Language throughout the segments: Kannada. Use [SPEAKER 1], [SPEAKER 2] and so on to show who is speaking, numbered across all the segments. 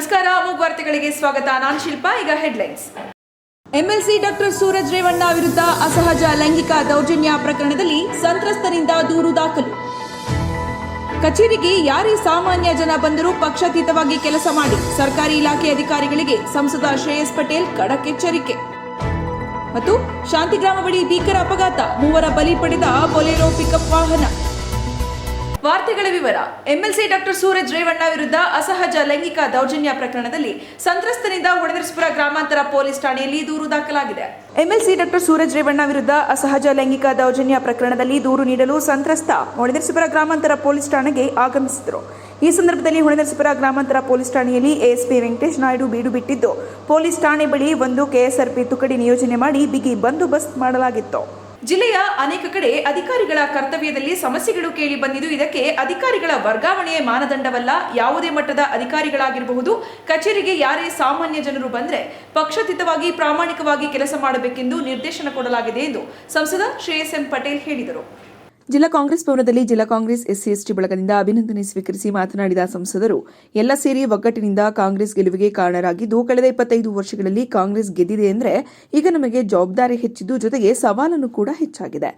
[SPEAKER 1] ನಮಸ್ಕಾರ ಅಮೋಘ್ ವಾರ್ತೆಗಳಿಗೆ ಸ್ವಾಗತ. ನಾನ್ ಶಿಲ್ಪಾ, ಈಗ headlines MLC doctor Suraj Revanna ವಿರುದ್ಧ ಅಸಹಜ ಲೈಂಗಿಕ ದೌರ್ಜನ್ಯ ಪ್ರಕರಣದಲ್ಲಿ ಸಂತ್ರಸ್ತರಿಂದ ದೂರು ದಾಖಲು. ಕಚೇರಿಗೆ ಯಾರೇ ಸಾಮಾನ್ಯ ಜನ ಬಂದರೂ ಪಕ್ಷಾತೀತವಾಗಿ ಕೆಲಸ ಮಾಡಿ. ಸರ್ಕಾರಿ ಇಲಾಖೆ ಅಧಿಕಾರಿಗಳಿಗೆ ಸಂಸದ ಶ್ರೇಯಸ್ ಪಟೇಲ್ ಖಡಕ್ ಎಚ್ಚರಿಕೆ ಮತ್ತು ಶಾಂತಿಗ್ರಾಮ ಬಳಿ ಭೀಕರ ಅಪಘಾತ. ಮೂವರ ಬಲಿ ಪಡೆದ ಬೊಲೆರೋ ಪಿಕಪ್ ವಾಹನ. ವಾರ್ತೆಗಳ ವಿವರ. ಎಂಎಲ್ಸಿ ಡಾಕ್ಟರ್ ಸೂರಜ್ ರೇವಣ್ಣ ವಿರುದ್ಧ ಅಸಹಜ ಲೈಂಗಿಕ ದೌರ್ಜನ್ಯ ಪ್ರಕರಣದಲ್ಲಿ ಸಂತ್ರಸ್ತನಿಂದ ಹೊಡೆದರ್ಸ್ಪುರ ಗ್ರಾಮಾಂತರ ಪೊಲೀಸ್ ಠಾಣೆಯಲ್ಲಿ ದೂರು ದಾಖಲಾಗಿದೆ. ಎಂಎಲ್ಸಿ ಡಾಕ್ಟರ್ ಸೂರಜ್ ರೇವಣ್ಣ ವಿರುದ್ಧ ಅಸಹಜ ಲೈಂಗಿಕ ದೌರ್ಜನ್ಯ ಪ್ರಕರಣದಲ್ಲಿ ದೂರು ನೀಡಲು ಸಂತ್ರಸ್ತ ಹೊಳೆನರಸೀಪುರ ಗ್ರಾಮಾಂತರ ಪೊಲೀಸ್ ಠಾಣೆಗೆ ಆಗಮಿಸಿದರು. ಈ ಸಂದರ್ಭದಲ್ಲಿ ಹೊಳೆನರಸೀಪುರ ಗ್ರಾಮಾಂತರ ಪೊಲೀಸ್ ಠಾಣೆಯಲ್ಲಿ ಎಎಸ್ಪಿ ವೆಂಕಟೇಶ್ ನಾಯ್ಡು ಬೀಡು ಬಿಟ್ಟಿದ್ದು. ಪೊಲೀಸ್ ಠಾಣೆ ಬಳಿ ಒಂದು ಕೆಎಸ್ಆರ್ಪಿ ತುಕಡಿ ನಿಯೋಜನೆ ಮಾಡಿ ಬಿಗಿ ಬಂದೋಬಸ್ತ್ ಮಾಡಲಾಗಿತ್ತು. ಜಿಲ್ಲೆಯ ಅನೇಕ ಕಡೆ ಅಧಿಕಾರಿಗಳ ಕರ್ತವ್ಯದಲ್ಲಿ ಸಮಸ್ಯೆಗಳು ಕೇಳಿ ಬಂದಿದ್ದು, ಇದಕ್ಕೆ ಅಧಿಕಾರಿಗಳ ವರ್ಗಾವಣೆಯ ಮಾನದಂಡವಲ್ಲ. ಯಾವುದೇ ಮಟ್ಟದ ಅಧಿಕಾರಿಗಳಾಗಿರಬಹುದು. ಕಚೇರಿಗೆ ಯಾರೇ ಸಾಮಾನ್ಯ ಜನರು ಬಂದ್ರೆ ಪಕ್ಷಾತೀತವಾಗಿ ಪ್ರಾಮಾಣಿಕವಾಗಿ ಕೆಲಸ ಮಾಡಬೇಕೆಂದು ನಿರ್ದೇಶನ ಕೊಡಲಾಗಿದೆ ಎಂದು ಸಂಸದ ಶ್ರೇಯಸ್ ಎಂ ಪಟೇಲ್ ಹೇಳಿದರು. ಜಿಲ್ಲಾ ಕಾಂಗ್ರೆಸ್ ಭವನದಲ್ಲಿ ಜಿಲ್ಲಾ ಕಾಂಗ್ರೆಸ್ ಎಸ್ಸಿ ಎಸ್ಟಿ ಬಳಗದಿಂದ ಅಭಿನಂದನೆ ಸ್ವೀಕರಿಸಿ ಮಾತನಾಡಿದ ಸಂಸದರು, ಎಲ್ಲ ಸೇರಿ ಒಗ್ಗಟ್ಟಿನಿಂದ ಕಾಂಗ್ರೆಸ್ ಗೆಲುವಿಗೆ ಕಾರಣರಾಗಿದ್ದು, ಕಳೆದ ಇಪ್ಪತ್ತೈದು ವರ್ಷಗಳಲ್ಲಿ ಕಾಂಗ್ರೆಸ್ ಗೆದ್ದಿದೆ ಎಂದರೆ ಈಗ ನಮಗೆ ಜವಾಬ್ದಾರಿ ಹೆಚ್ಚಿದ್ದು ಜೊತೆಗೆ ಸವಾಲನ್ನು ಕೂಡ ಹೆಚ್ಚಾಗಿದೆ.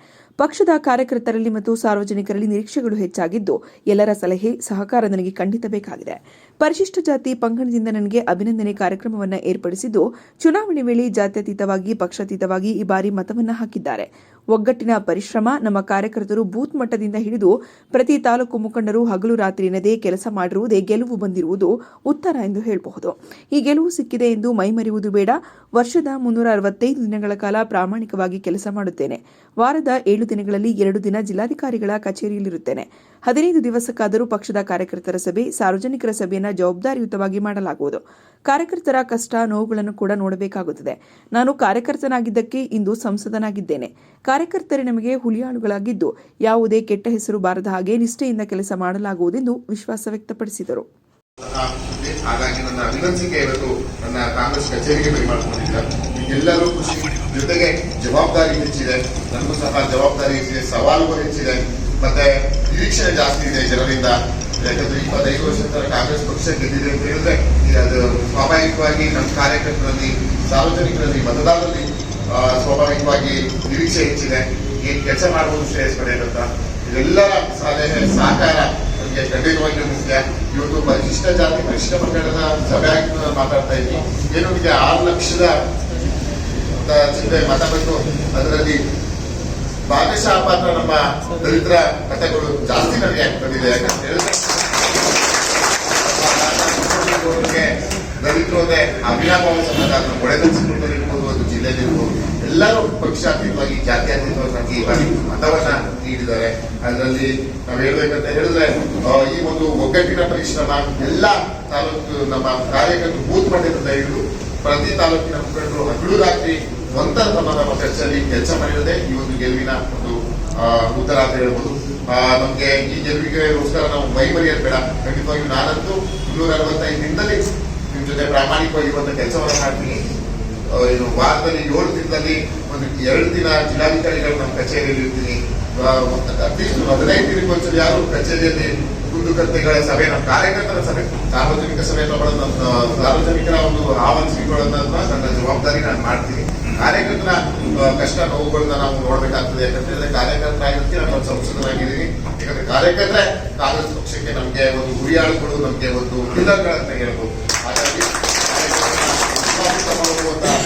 [SPEAKER 1] ಪಕ್ಷದ ಕಾರ್ಯಕರ್ತರಲ್ಲಿ ಮತ್ತು ಸಾರ್ವಜನಿಕರಲ್ಲಿ ನಿರೀಕ್ಷೆಗಳು ಹೆಚ್ಚಾಗಿದ್ದು, ಎಲ್ಲರ ಸಲಹೆ, ಸಹಕಾರ ನನಗೆ ಖಂಡಿತ ಬೇಕಾಗಿದೆ. ಪರಿಶಿಷ್ಟ ಜಾತಿ ಪಂಗಡದಿಂದ ನನಗೆ ಅಭಿನಂದನೆ ಕಾರ್ಯಕ್ರಮವನ್ನು ಏರ್ಪಡಿಸಿದ್ದು, ಚುನಾವಣೆ ವೇಳೆ ಜಾತ್ಯತೀತವಾಗಿ, ಪಕ್ಷಾತೀತವಾಗಿ ಈ ಬಾರಿ ಮತವನ್ನು ಹಾಕಿದ್ದಾರೆ. ಒಗ್ಗಟ್ಟಿನ ಪರಿಶ್ರಮ. ನಮ್ಮ ಕಾರ್ಯಕರ್ತರು ಬೂತ್ ಮಟ್ಟದಿಂದ ಹಿಡಿದು ಪ್ರತಿ ತಾಲೂಕು ಮುಖಂಡರು ಹಗಲು ರಾತ್ರಿ ಎನ್ನದೇ ಕೆಲಸ ಮಾಡಿರುವುದೇ ಗೆಲುವು ಬಂದಿರುವುದು ಉತ್ತರ ಎಂದು ಹೇಳಬಹುದು. ಈ ಗೆಲುವು ಸಿಕ್ಕಿದೆ ಎಂದು ಮೈಮರಿಯುವುದು ಬೇಡ. ವರ್ಷದ ಮುನ್ನೂರ ಅರವತ್ತೈದು ದಿನಗಳ ಕಾಲ ಪ್ರಾಮಾಣಿಕವಾಗಿ ಕೆಲಸ ಮಾಡುತ್ತೇನೆ. ವಾರದ ಏಳು ದಿನಗಳಲ್ಲಿ ಎರಡು ದಿನ ಜಿಲ್ಲಾಧಿಕಾರಿಗಳ ಕಚೇರಿಯಲ್ಲಿರುತ್ತೇನೆ. ಹದಿನೈದು ದಿವಸಕ್ಕಾದರೂ ಪಕ್ಷದ ಕಾರ್ಯಕರ್ತರ ಸಭೆ, ಸಾರ್ವಜನಿಕರ ಸಭೆಯನ್ನು ಜವಾಬ್ದಾರಿಯುತವಾಗಿ ಮಾಡಲಾಗುವುದು. ಕಾರ್ಯಕರ್ತರ ಕಷ್ಟ, ನೋವುಗಳನ್ನು ಕೂಡ ನೋಡಬೇಕಾಗುತ್ತದೆ. ನಾನು ಕಾರ್ಯಕರ್ತನಾಗಿದ್ದಕ್ಕೆ ಇಂದು ಸಂಸದನಾಗಿದ್ದೇನೆ. ಕಾರ್ಯಕರ್ತರೇ ನಮಗೆ ಹುಲಿಯಾಳುಗಳಾಗಿದ್ದು, ಯಾವುದೇ ಕೆಟ್ಟ ಹೆಸರು ಬಾರದ ಹಾಗೆ ನಿಷ್ಠೆಯಿಂದ ಕೆಲಸ ಮಾಡಲಾಗುವುದೆಂದು ವಿಶ್ವಾಸ ವ್ಯಕ್ತಪಡಿಸಿದರು.
[SPEAKER 2] ಎಲ್ಲರೂ ಜೊತೆಗೆ ಜವಾಬ್ದಾರಿ ಹೆಚ್ಚಿದೆ. ನನಗೂ ಸಹ ಜವಾಬ್ದಾರಿ ಹೆಚ್ಚಿದೆ. ಸವಾಲುಗಳು ಹೆಚ್ಚಿದೆ. ಮತ್ತೆ ನಿರೀಕ್ಷಣೆ ಜಾಸ್ತಿ ಇದೆ ಜನರಿಂದ. ಯಾಕಂದ್ರೆ ಇಪ್ಪತ್ತೈದು ವರ್ಷದ ಕಾಂಗ್ರೆಸ್ ಪಕ್ಷ ಗೆದ್ದಿದೆ ಅಂತ ಹೇಳಿದ್ರೆ ಅದು ಸ್ವಾಭಾವಿಕವಾಗಿ ನಮ್ಮ ಕಾರ್ಯಕರ್ತರಲ್ಲಿ, ಸಾರ್ವಜನಿಕರಲ್ಲಿ, ಮತದಾರರಲ್ಲಿ ಸ್ವಾಭಾವಿಕವಾಗಿ ನಿರೀಕ್ಷೆ ಹೆಚ್ಚಿದೆ. ಏನ್ ಕೆಲಸ ಮಾಡಬಹುದು ಶ್ರೇಯಸ್ ಪಟೇಲ್ ಅಂತ. ಇದೆಲ್ಲರ ಸಲಹೆ ಸಹಕಾರ ನಮಗೆ ಖಂಡಿತವಾಗಿಯೂ ಮುಖ್ಯ ಇವತ್ತು ಪರಿಶಿಷ್ಟ ಜಾತಿ, ಪರಿಶಿಷ್ಟ ಪಂಗಡದ ಸಭೆ ಮಾತಾಡ್ತಾ ಇದ್ವಿ. ಏನು ನಿಮಗೆ ಆರು ಲಕ್ಷದ ಮತ ಬಂದು ಅದರಲ್ಲಿ ಪಾತ್ರ ನಮ್ಮ ದರಿದ್ರ ಕಥೆಗಳು ಜಾಸ್ತಿ ನನಗೆ ಬಂದಿದೆ? ಯಾಕಂತ ಹೇಳಿದ್ರೆ ಅಭಿನಾಭಾವ ಸಂಬಂಧ ಅದನ್ನು ನಮ್ಮ ಒಡೆದರ್ಸಿರ್ಬೋದು ಅದು ಜಿಲ್ಲೆಯಲ್ಲಿರ್ಬೋದು ಎಲ್ಲರೂ ಪಕ್ಷಾತೀತವಾಗಿ ಜಾತ್ಯಾತೀತವಾಗಿ ಮತವನ್ನ ನೀಡಿದ್ದಾರೆ. ಅದರಲ್ಲಿ ನಾವು ಹೇಳ್ಬೇಕಂತ ಹೇಳಿದ್ರೆ ಈ ಒಂದು ಒಗ್ಗಟ್ಟಿನ ಪರಿಶ್ರಮ ಎಲ್ಲ ತಾಲೂಕು ನಮ್ಮ ಕಾರ್ಯಕರ್ತರು ಬೂತ್ ಮಟ್ಟದಿಂದ ಹಿಡಿದು ಪ್ರತಿ ತಾಲೂಕಿನ ಮುಖಂಡರು ಹಗಲು ರಾತ್ರಿ ಸ್ವಂತ ನಮ್ಮ ಚರ್ಚೆಯಲ್ಲಿ ಕೆಲಸ ಮಾಡಿರೋದೇ ಈ ಒಂದು ಗೆಲುವಿನ ಒಂದು ಉತ್ತರ ಅಂತ ಹೇಳ್ಬೋದು. ನಮ್ಗೆ ಈ ಗೆಲುವಿಗೋಸ್ಕರ ನಾವು ಮೈ ಮರೆಯೋದು ಬೇಡ. ಖಂಡಿತವಾಗಿಯೂ ನಾನಂತೂ ಇನ್ನೂರ ಅರವತ್ತೈದು ದಿನದಲ್ಲಿ ನಿಮ್ ಜೊತೆ ಪ್ರಾಮಾಣಿಕವಾಗಿರುವಂತಹ ಕೆಲಸವನ್ನು ಮಾಡ್ತೀನಿ. ಏನು, ವಾರದಲ್ಲಿ ಏಳು ದಿನದಲ್ಲಿ ಒಂದು ಎರಡು ದಿನ ಜಿಲ್ಲಾಧಿಕಾರಿಗಳು ನಮ್ಮ ಕಚೇರಿಯಲ್ಲಿ ಇರ್ತೀನಿ. ಅಟ್ಲೀಸ್ಟ್ ಹದಿನೈದು ದಿನಕ್ಕೊಂದ್ಸಲ ಯಾರು ಕಚೇರಿಯಲ್ಲಿ ಕುಂದುಕರ್ತೆಗಳ ಸಭೆ, ನಮ್ಮ ಕಾರ್ಯಕರ್ತರ ಸಭೆ, ಸಾರ್ವಜನಿಕ ಸಭೆ ತಗೊಳ್ಳೋದು ನಮ್ಮ ಸಾರ್ವಜನಿಕರ ಒಂದು ಆಹ್ವಾನ ಸ್ವೀಕೊಳ್ಳೋದನ್ನ ನನ್ನ ಜವಾಬ್ದಾರಿ ನಾನು ಮಾಡ್ತೀನಿ. ಕಾರ್ಯಕರ್ತರ ಕಷ್ಟ ನೋವುಗಳನ್ನ ನಾವು ನೋಡ್ಬೇಕಾಗ್ತದೆ. ಕಾರ್ಯಕರ್ತ ಆಗಿರ್ತೀವಿ ನಾನು ಸಂಸದನಾಗಿದ್ದೀನಿ ಯಾಕಂದ್ರೆ ಕಾರ್ಯಕರ್ತರೆ ಕಾಂಗ್ರೆಸ್ ಪಕ್ಷಕ್ಕೆ ನಮ್ಗೆ ಒಂದು ಗುರಿಯಾಳುಗಳು, ನಮ್ಗೆ ಒಂದು ಪಿಲ್ಲರ್ಗಳಂತ ಹೇಳ್ಬೋದು. ಹಾಗಾಗಿ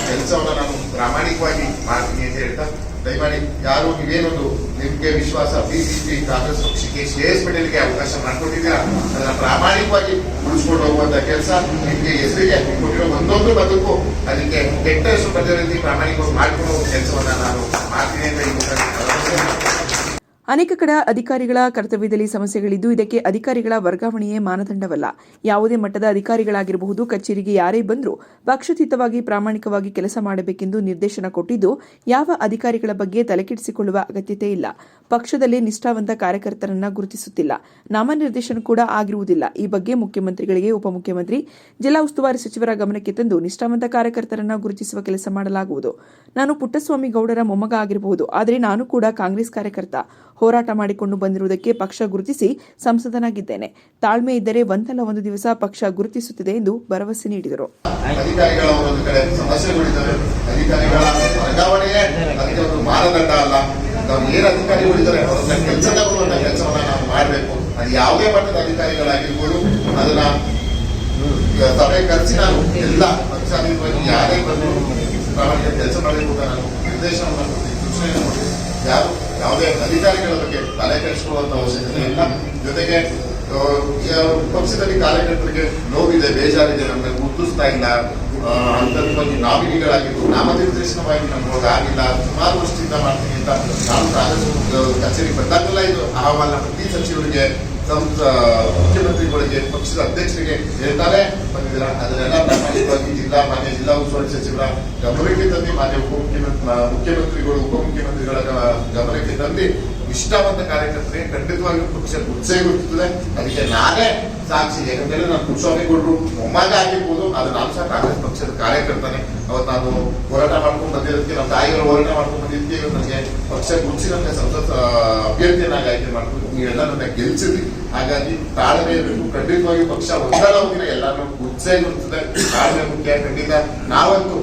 [SPEAKER 2] ಕೆಲಸವನ್ನ ನಾನು ಪ್ರಾಮಾಣಿಕವಾಗಿ ಮಾಡ್ತೀನಿ ಅಂತ ಹೇಳ್ತಾ, ದಯಮಾಡಿ ಯಾರು ನೀವೇನೊಂದು ನಿಮ್ಗೆ ವಿಶ್ವಾಸ ಬಿಜೆಪಿ ಕಾಂಗ್ರೆಸ್ ಪಕ್ಷಕ್ಕೆ ಶ್ರೇಯಸ್ ಪಟೇಲ್ಗೆ ಅವಕಾಶ ಮಾಡಿಕೊಟ್ಟಿದ್ದೀರಾ? ಅದನ್ನ ಪ್ರಾಮಾಣಿಕವಾಗಿ ಉಳಿಸ್ಕೊಂಡು ಹೋಗುವಂತ ಕೆಲಸ ನಿಮಗೆ ಹೆಸರಿಗೆ ಕೊಟ್ಟಿರೋ ಒಂದೊಂದು ಬದುಕು ಅದಕ್ಕೆ ಕೆಟ್ಟ ಹೆಸರು ಬದಲಿ ಪ್ರಾಮಾಣಿಕವಾಗಿ ಮಾಡಿಕೊಂಡು ಹೋಗುವ ಕೆಲಸವನ್ನ ನಾನು ಮಾಡ್ತೀನಿ ಅಂತ
[SPEAKER 1] ಅನೇಕ ಕಡೆ ಅಧಿಕಾರಿಗಳ ಕರ್ತವ್ಯದಲ್ಲಿ ಸಮಸ್ಯೆಗಳಿದ್ದು, ಇದಕ್ಕೆ ಅಧಿಕಾರಿಗಳ ವರ್ಗಾವಣೆಯೇ ಮಾನದಂಡವಲ್ಲ. ಯಾವುದೇ ಮಟ್ಟದ ಅಧಿಕಾರಿಗಳಾಗಿರಬಹುದು, ಕಚೇರಿಗೆ ಯಾರೇ ಬಂದರೂ ಪಕ್ಷಾತೀತವಾಗಿ ಪ್ರಾಮಾಣಿಕವಾಗಿ ಕೆಲಸ ಮಾಡಬೇಕೆಂದು ನಿರ್ದೇಶನ ಕೊಟ್ಟಿದ್ದು, ಯಾವ ಅಧಿಕಾರಿಗಳ ಬಗ್ಗೆ ತಲೆಕೆಡಿಸಿಕೊಳ್ಳುವ ಅಗತ್ಯತೆ ಇಲ್ಲ. ಪಕ್ಷದಲ್ಲಿ ನಿಷ್ಠಾವಂತ ಕಾರ್ಯಕರ್ತರನ್ನ ಗುರುತಿಸುತ್ತಿಲ್ಲ. ನಾಮನಿರ್ದೇಶನ ಕೂಡ ಆಗಿರುವುದಿಲ್ಲ. ಈ ಬಗ್ಗೆ ಮುಖ್ಯಮಂತ್ರಿಗಳಿಗೆ ಉಪಮುಖ್ಯಮಂತ್ರಿ, ಜಿಲ್ಲಾ ಉಸ್ತುವಾರಿ ಸಚಿವರ ಗಮನಕ್ಕೆ ತಂದು ನಿಷ್ಠಾವಂತ ಕಾರ್ಯಕರ್ತರನ್ನ ಗುರುತಿಸುವ ಕೆಲಸ ಮಾಡಲಾಗುವುದು. ನಾನು ಪುಟ್ಟಸ್ವಾಮಿ ಗೌಡರ ಮೊಮ್ಮಗ ಆಗಿರಬಹುದು, ಆದರೆ ನಾನು ಕೂಡ ಕಾಂಗ್ರೆಸ್ ಕಾರ್ಯಕರ್ತ. ಹೋರಾಟ ಮಾಡಿಕೊಂಡು ಬಂದಿರುವುದಕ್ಕೆ ಪಕ್ಷ ಗುರುತಿಸಿ ಸಂಸದನಾಗಿದ್ದೇನೆ. ತಾಳ್ಮೆ ಇದ್ದರೆ ಒಂದಲ್ಲ ಒಂದು ದಿವಸ ಪಕ್ಷ ಗುರುತಿಸುತ್ತದೆ ಎಂದು ಭರವಸೆ ನೀಡಿದರು.
[SPEAKER 2] ಮಟ್ಟದ ಅದನ್ನ ಸಭೆ ಕರೆಸಿ ನಾನು ಎಲ್ಲ ಯಾರೇ ಬಂದು ಕೆಲಸ ಮಾಡಬೇಕು ನಾನು ನಿರ್ದೇಶನವನ್ನು ಸೂಚನೆಯನ್ನು ಯಾವುದೇ ಅಧಿಕಾರಿಗಳ ಬಗ್ಗೆ ತಲೆ ಕೆಡಿಸ್ಕೊಳ್ಳುವಂತ ಅವಶ್ಯಕತೆ ಇಲ್ಲ. ಜೊತೆಗೆ ಪಕ್ಷದಲ್ಲಿ ಕಾರ್ಯಕರ್ತರಿಗೆ ನೋವಿದೆ, ಬೇಜಾರಿದೆ, ನಮಗೆ ಗುರುತಿಸ್ತಾ ಇಲ್ಲ. ಅಂಥದ್ರ ಬಗ್ಗೆ ನಾವಿಗೆಗಳಾಗಿದ್ದು ನಾಮನಿರ್ದೇಶನವಾಗಿ ನಮ್ಗೆ ಆಗಿಲ್ಲ. ಸುಮಾರು ವರ್ಷದಿಂದ ಮಾಡ್ತೀನಿ ಅಂತ ನಾನು ಕಾಂಗ್ರೆಸ್ ಕಚೇರಿ ಬಂದಾಗಲ್ಲ ಇದು ಅಹವಾಲ ಪ್ರತಿ ಸಚಿವರಿಗೆ ಮುಖ್ಯಮಂತ್ರಿಗಳಿಗೆ, ಪಕ್ಷದ ಅಧ್ಯಕ್ಷರಿಗೆ ಹೇಳ್ತಾರೆ. ಬಂದಿದ್ದೀರಾ ಪ್ರಾಮಾಣಿಕವಾಗಿ ಜಿಲ್ಲಾ ಮಾನ್ಯ ಜಿಲ್ಲಾ ಉಸ್ತುವಾರಿ ಸಚಿವರ ಗಮನಕ್ಕೆ ತಂದು, ಮಾನ್ಯ ಉಪಮುಖ್ಯಮಂತ್ರಿ ಮುಖ್ಯಮಂತ್ರಿಗಳು ಉಪಮುಖ್ಯಮಂತ್ರಿಗಳ ಗಮನಕ್ಕೆ ತಂದು, ಇಷ್ಟವಾದ ಕಾರ್ಯಕರ್ತರಿಗೆ ಖಂಡಿತವಾಗಿಯೂ ಪಕ್ಷ ಗುರುತಿಸುತ್ತದೆ ಅದಕ್ಕೆ ನಾನೇ ಸಾಕ್ಷಿ ಯಾಕಂದ್ರೆ ನಾನು ಕುಶಾಮಿಗೌಡರು ಮೊಮ್ಮಗ ಆಗಿರ್ಬೋದು ಅದು ನಾನು ಸಹ ಕಾಂಗ್ರೆಸ್ ಪಕ್ಷದ ಕಾರ್ಯಕರ್ತನೇ. ಅವತ್ತು ನಾನು ಹೋರಾಟ ಮಾಡ್ಕೊಂಡು ಬಂದಿರೋದಕ್ಕೆ ನಮ್ಮ ತಾಯಿಗಳು ಹೋರಾಟ ಮಾಡ್ಕೊಂಡು ಬಂದಿದ್ದಕ್ಕೆ ಇವತ್ತು ನನಗೆ ಪಕ್ಷ ಗುರುಸಿ ನನಗೆ ಸಂಸತ್ ಅಭ್ಯರ್ಥಿಯನ್ನಾಗಿ ಆಯ್ಕೆ ಮಾಡ್ಕೊಂಡು ನೀವೆಲ್ಲ ನನ್ನ ಗೆಲ್ಸಿದ್ರಿ ಹಾಗಾಗಿ ತಾಳ್ಮೆ ಇರಬೇಕು. ಖಂಡಿತವಾಗಿ ಪಕ್ಷ ಒಂದಲ್ಲ ಹೋಗಿನ ಎಲ್ಲಾನು ಉತ್ಸಾಹ ಇರುತ್ತದೆ ತಾಳ್ಮೆ ಮುಖ್ಯ. ಖಂಡಿತ ನಾವಂತೂ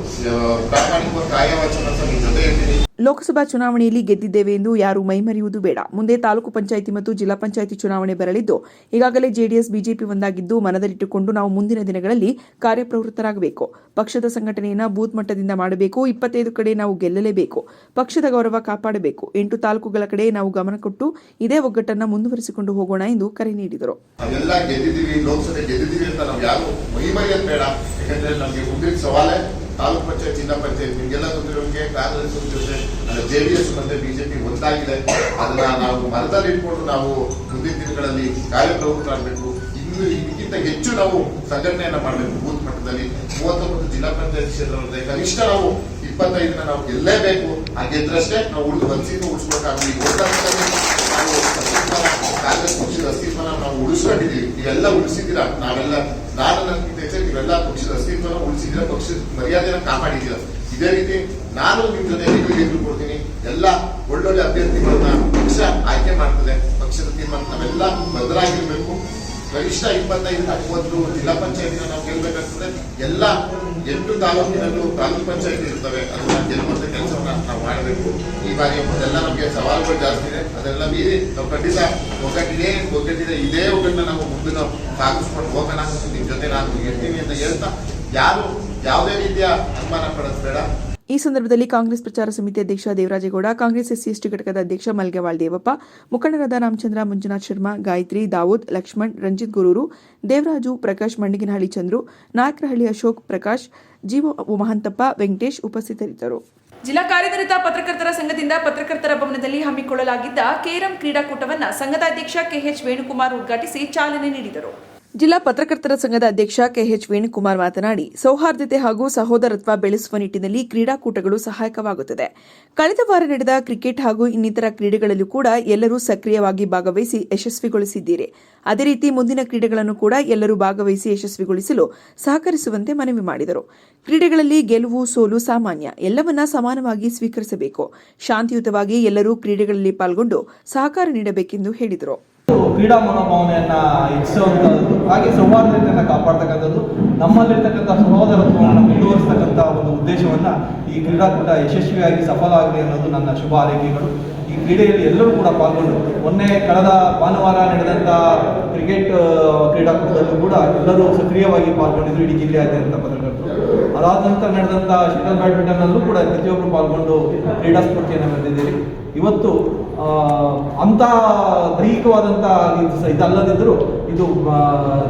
[SPEAKER 2] ಪ್ರಾಮಾಣಿಕವಾಗಿ ಕಾಯವಾಚನ ನಿಮ್ಮ ಜೊತೆ ಇರ್ತೀನಿ
[SPEAKER 1] ಲೋಕಸಭಾ ಚುನಾವಣೆಯಲ್ಲಿ ಗೆದ್ದಿದ್ದೇವೆ ಎಂದು ಯಾರೂ ಮೈಮರೆಯುವುದು ಬೇಡ. ಮುಂದೆ ತಾಲೂಕು ಪಂಚಾಯಿತಿ ಮತ್ತು ಜಿಲ್ಲಾ ಪಂಚಾಯಿತಿ ಚುನಾವಣೆ ಬರಲಿದ್ದು, ಈಗಾಗಲೇ ಜೆಡಿಎಸ್, ಬಿಜೆಪಿ ಒಂದಾಗಿದ್ದು ಮನದಲ್ಲಿಟ್ಟುಕೊಂಡು ನಾವು ಮುಂದಿನ ದಿನಗಳಲ್ಲಿ ಕಾರ್ಯಪ್ರವೃತ್ತರಾಗಬೇಕು. ಪಕ್ಷದ ಸಂಘಟನೆಯನ್ನು ಬೂತ್ ಮಟ್ಟದಿಂದ ಮಾಡಬೇಕು. ಇಪ್ಪತ್ತೈದು ಕಡೆ ನಾವು ಗೆಲ್ಲಲೇಬೇಕು. ಪಕ್ಷದ ಗೌರವ ಕಾಪಾಡಬೇಕು. ಎಂಟು ತಾಲೂಕುಗಳ ಕಡೆ ನಾವು ಗಮನ ಕೊಟ್ಟು ಇದೇ ಒಗ್ಗಟ್ಟನ್ನು ಮುಂದುವರಿಸಿಕೊಂಡು ಹೋಗೋಣ ಎಂದು ಕರೆ ನೀಡಿದರು.
[SPEAKER 2] ತಾಲೂಕ್ ಪಂಚಾಯತ್, ಜಿಲ್ಲಾ ಪಂಚಾಯತ್, ನಿಮ್ಗೆಲ್ಲ ಗೊತ್ತಿರೋರಿಗೆ ಕಾಂಗ್ರೆಸ್ ಜೊತೆ ಜೆ ಡಿ ಎಸ್ ಮತ್ತೆ ಬಿಜೆಪಿ ಒಂದಾಗಿದೆ. ಅದನ್ನ ನಾವು ಮನದಲ್ಲಿ ಇಟ್ಕೊಂಡು ನಾವು ಮುಂದಿನ ದಿನಗಳಲ್ಲಿ ಕಾರ್ಯಪ್ರವೃತ್ತರಾಗಬೇಕು. ಇನ್ನು ಇದಕ್ಕಿಂತ ಹೆಚ್ಚು ನಾವು ಸಂಘಟನೆಯನ್ನ ಮಾಡಬೇಕು. ಬೂತ್ ಮಟ್ಟದಲ್ಲಿ ಮೂವತ್ತೊಂಬತ್ತು ಜಿಲ್ಲಾ ಪಂಚಾಯತ್ ಕ್ಷೇತ್ರದಲ್ಲಿ ಕನಿಷ್ಠ ನಾವು ಇಪ್ಪತ್ತೈದನ್ನ ನಾವು ಗೆಲ್ಲೇಬೇಕು. ಆ ಗೆದ್ರಷ್ಟೇ ನಾವು ಉಳಿದು ನಾವು ಅಸ್ತಿತ್ವನ, ಕಾಂಗ್ರೆಸ್ ಪಕ್ಷದ ಅಸ್ತಿತ್ವನ ನಾವು ಉಳಿಸ್ಕೊಂಡಿದ್ದೀವಿ. ನೀವೆಲ್ಲ ಉಳಿಸಿದ್ದೀರಾ? ನಾವೆಲ್ಲ ನಾನು ನನಗಿಂತ ಹೆಚ್ಚಾಗಿ ನೀವೆಲ್ಲ ಪಕ್ಷದ ಅಸ್ತಿತ್ವನ ಉಳಿಸಿದ್ದೀರಾ? ಪಕ್ಷದ ಮರ್ಯಾದೆನ ಕಾಪಾಡಿದ್ದೀರಾ? ಇದೇ ರೀತಿ ನಾನು ನಿಮ್ಮ ಜೊತೆ ಎದುರು ಕೊಡ್ತೀನಿ ಎಲ್ಲ ಒಳ್ಳೊಳ್ಳೆ ಅಭ್ಯರ್ಥಿಗಳನ್ನ ಪಕ್ಷ ಆಯ್ಕೆ ಮಾಡ್ತದೆ. ಪಕ್ಷದ ತೀರ್ಮಾನ ನಾವೆಲ್ಲ ಬದಲಾಗಿರ್ಬೇಕು ಗರಿಷ್ಠ ಇಪ್ಪತ್ತೈದು ಮೂವತ್ತು ಜಿಲ್ಲಾ ಪಂಚಾಯತಿನ ನಾವು ಕೇಳಬೇಕಾಗ್ತದೆ. ಎಲ್ಲ ಎಂಟು ತಾಲೂಕಿನಲ್ಲೂ ತಾಲೂಕ್ ಪಂಚಾಯತಿ ಇರ್ತವೆ. ಅದನ್ನ ಗೆಲ್ಲುವಂತ ಕೆಲಸವನ್ನ ನಾವು ಮಾಡಬೇಕು. ಈ ಬಾರಿ ಎಲ್ಲ ನಮಗೆ ಸವಾಲುಗಳು ಜಾಸ್ತಿ ಇದೆ. ಅದೆಲ್ಲ ಮೀರಿ ನಾವು ಖಂಡಿತ ಒಗ್ಗಟ್ಟಿದೆ ಒಗ್ಗಟ್ಟಿದೆ. ಇದೇ ಒಗ್ಗಟ್ಟನ್ನ ನಾವು ಮುಂದೆ ನಾವು ಸಾಗಿಸ್ಕೊಂಡು ಹೋಗೋಣ. ನಿಮ್ಮ ಜೊತೆ ನಾನು ಇರ್ತೀನಿ ಅಂತ ಹೇಳ್ತಾ, ಯಾರು ಯಾವುದೇ ರೀತಿಯ ಅನುಮಾನ ಪಡೋದು ಬೇಡ.
[SPEAKER 1] ಈ ಸಂದರ್ಭದಲ್ಲಿ ಕಾಂಗ್ರೆಸ್ ಪ್ರಚಾರ ಸಮಿತಿ ಅಧ್ಯಕ್ಷ ದೇವರಾಜೇಗೌಡ, ಕಾಂಗ್ರೆಸ್ ಎಸ್ಸಿ ಎಸ್ಟಿ ಘಟಕದ ಅಧ್ಯಕ್ಷ ಮಲ್ಗೆವಾಳ್ ದೇವಪ್ಪ, ಮುಖಂಡರಾದ ರಾಮಚಂದ್ರ, ಮಂಜುನಾಥ್ ಶರ್ಮಾ, ಗಾಯತ್ರಿ, ದಾವೂದ್, ಲಕ್ಷ್ಮಣ್, ರಂಜಿತ್ ಗುರೂರು, ದೇವರಾಜು, ಪ್ರಕಾಶ್ ಮಂಡಿಗಿನಹಳ್ಳಿ ಚಂದ್ರು, ನಾಯಕರಹಳ್ಳಿ ಅಶೋಕ್, ಪ್ರಕಾಶ್ ಜೀವ ಮಹಂತಪ್ಪ, ವೆಂಕಟೇಶ್ ಉಪಸ್ಥಿತರಿದ್ದರು. ಜಿಲ್ಲಾ ಕಾರ್ಯನಿರತ ಪತ್ರಕರ್ತರ ಸಂಘದಿಂದ ಪತ್ರಕರ್ತರ ಭವನದಲ್ಲಿ ಹಮ್ಮಿಕೊಳ್ಳಲಾಗಿದ್ದ ಕೇರಂ ಕ್ರೀಡಾಕೂಟವನ್ನು ಸಂಘದ ಅಧ್ಯಕ್ಷ ಕೆಎಚ್ ವೇಣುಕುಮಾರ್ ಉದ್ಘಾಟಿಸಿ ಚಾಲನೆ ನೀಡಿದರು. ಜಿಲ್ಲಾ ಪತ್ರಕರ್ತರ ಸಂಘದ ಅಧ್ಯಕ್ಷ ಕೆಎಚ್ ವೇಣುಕುಮಾರ್ ಮಾತನಾಡಿ, ಸೌಹಾರ್ದತೆ ಹಾಗೂ ಸಹೋದರತ್ವ ಬೆಳೆಸುವ ನಿಟ್ಟಿನಲ್ಲಿ ಕ್ರೀಡಾಕೂಟಗಳು ಸಹಾಯಕವಾಗುತ್ತದೆ. ಕಳೆದ ವಾರ ನಡೆದ ಕ್ರಿಕೆಟ್ ಹಾಗೂ ಇನ್ನಿತರ ಕ್ರೀಡೆಗಳಲ್ಲೂ ಕೂಡ ಎಲ್ಲರೂ ಸಕ್ರಿಯವಾಗಿ ಭಾಗವಹಿಸಿ ಯಶಸ್ವಿಗೊಳಿಸಿದ್ದೀರಿ. ಅದೇ ರೀತಿ ಮುಂದಿನ ಕ್ರೀಡೆಗಳನ್ನು ಕೂಡ ಎಲ್ಲರೂ ಭಾಗವಹಿಸಿ ಯಶಸ್ವಿಗೊಳಿಸಲು ಸಹಕರಿಸುವಂತೆ ಮನವಿ ಮಾಡಿದರು. ಕ್ರೀಡೆಗಳಲ್ಲಿ ಗೆಲುವು, ಸೋಲು ಸಾಮಾನ್ಯ, ಎಲ್ಲವನ್ನ ಸಮಾನವಾಗಿ ಸ್ವೀಕರಿಸಬೇಕು. ಶಾಂತಿಯುತವಾಗಿ ಎಲ್ಲರೂ ಕ್ರೀಡೆಗಳಲ್ಲಿ ಪಾಲ್ಗೊಂಡು ಸಹಕಾರ ನೀಡಬೇಕೆಂದು ಹೇಳಿದರು.
[SPEAKER 3] ಕ್ರೀಡಾ ಮನೋಭಾವನೆಯನ್ನ ಹೆಚ್ಚಿಸುವಂತಹದ್ದು ಹಾಗೆ ಸೌಹಾರ್ದತೆಯನ್ನು ಕಾಪಾಡ್ತಕ್ಕಂಥದ್ದು, ನಮ್ಮಲ್ಲಿರ್ತಕ್ಕಂಥ ಸಹೋದರತ್ವವನ್ನು ಮುಂದುವರಿಸ್ತಕ್ಕಂಥ ಒಂದು ಉದ್ದೇಶವನ್ನ ಈ ಕ್ರೀಡಾಕೂಟ ಯಶಸ್ವಿಯಾಗಿ ಸಫಲ ಆಗಲಿ ಅನ್ನೋದು ನನ್ನ ಶುಭ ಹಾರೈಕೆಗಳು. ಈ ಕ್ರೀಡೆಯಲ್ಲಿ ಎಲ್ಲರೂ ಕೂಡ ಪಾಲ್ಗೊಂಡು, ಮೊನ್ನೆ ಕಳೆದ ಭಾನುವಾರ ನಡೆದಂಥ ಕ್ರಿಕೆಟ್ ಕ್ರೀಡಾಕೂಟದಲ್ಲೂ ಕೂಡ ಎಲ್ಲರೂ ಸಕ್ರಿಯವಾಗಿ ಪಾಲ್ಗೊಂಡಿದ್ರು ಇಡೀ ಜಿಲ್ಲೆಯಾದ್ಯಂತ ಪತ್ರಕರ್ತರು. ಅದಾದ ನಂತರ ನಡೆದಂಥ ಶಟಲ್ ಬ್ಯಾಡ್ಮಿಂಟನ್ನಲ್ಲೂ ಕೂಡ ಪ್ರತಿಯೊಬ್ಬರು ಪಾಲ್ಗೊಂಡು ಕ್ರೀಡಾ ಸ್ಫೂರ್ತಿಯನ್ನು ಬಂದಿದ್ದೀರಿ ಇವತ್ತು ಅಂಥ ದೈಹಿಕವಾದಂಥ ಇದು ಇದಲ್ಲದಿದ್ದರೂ ಇದು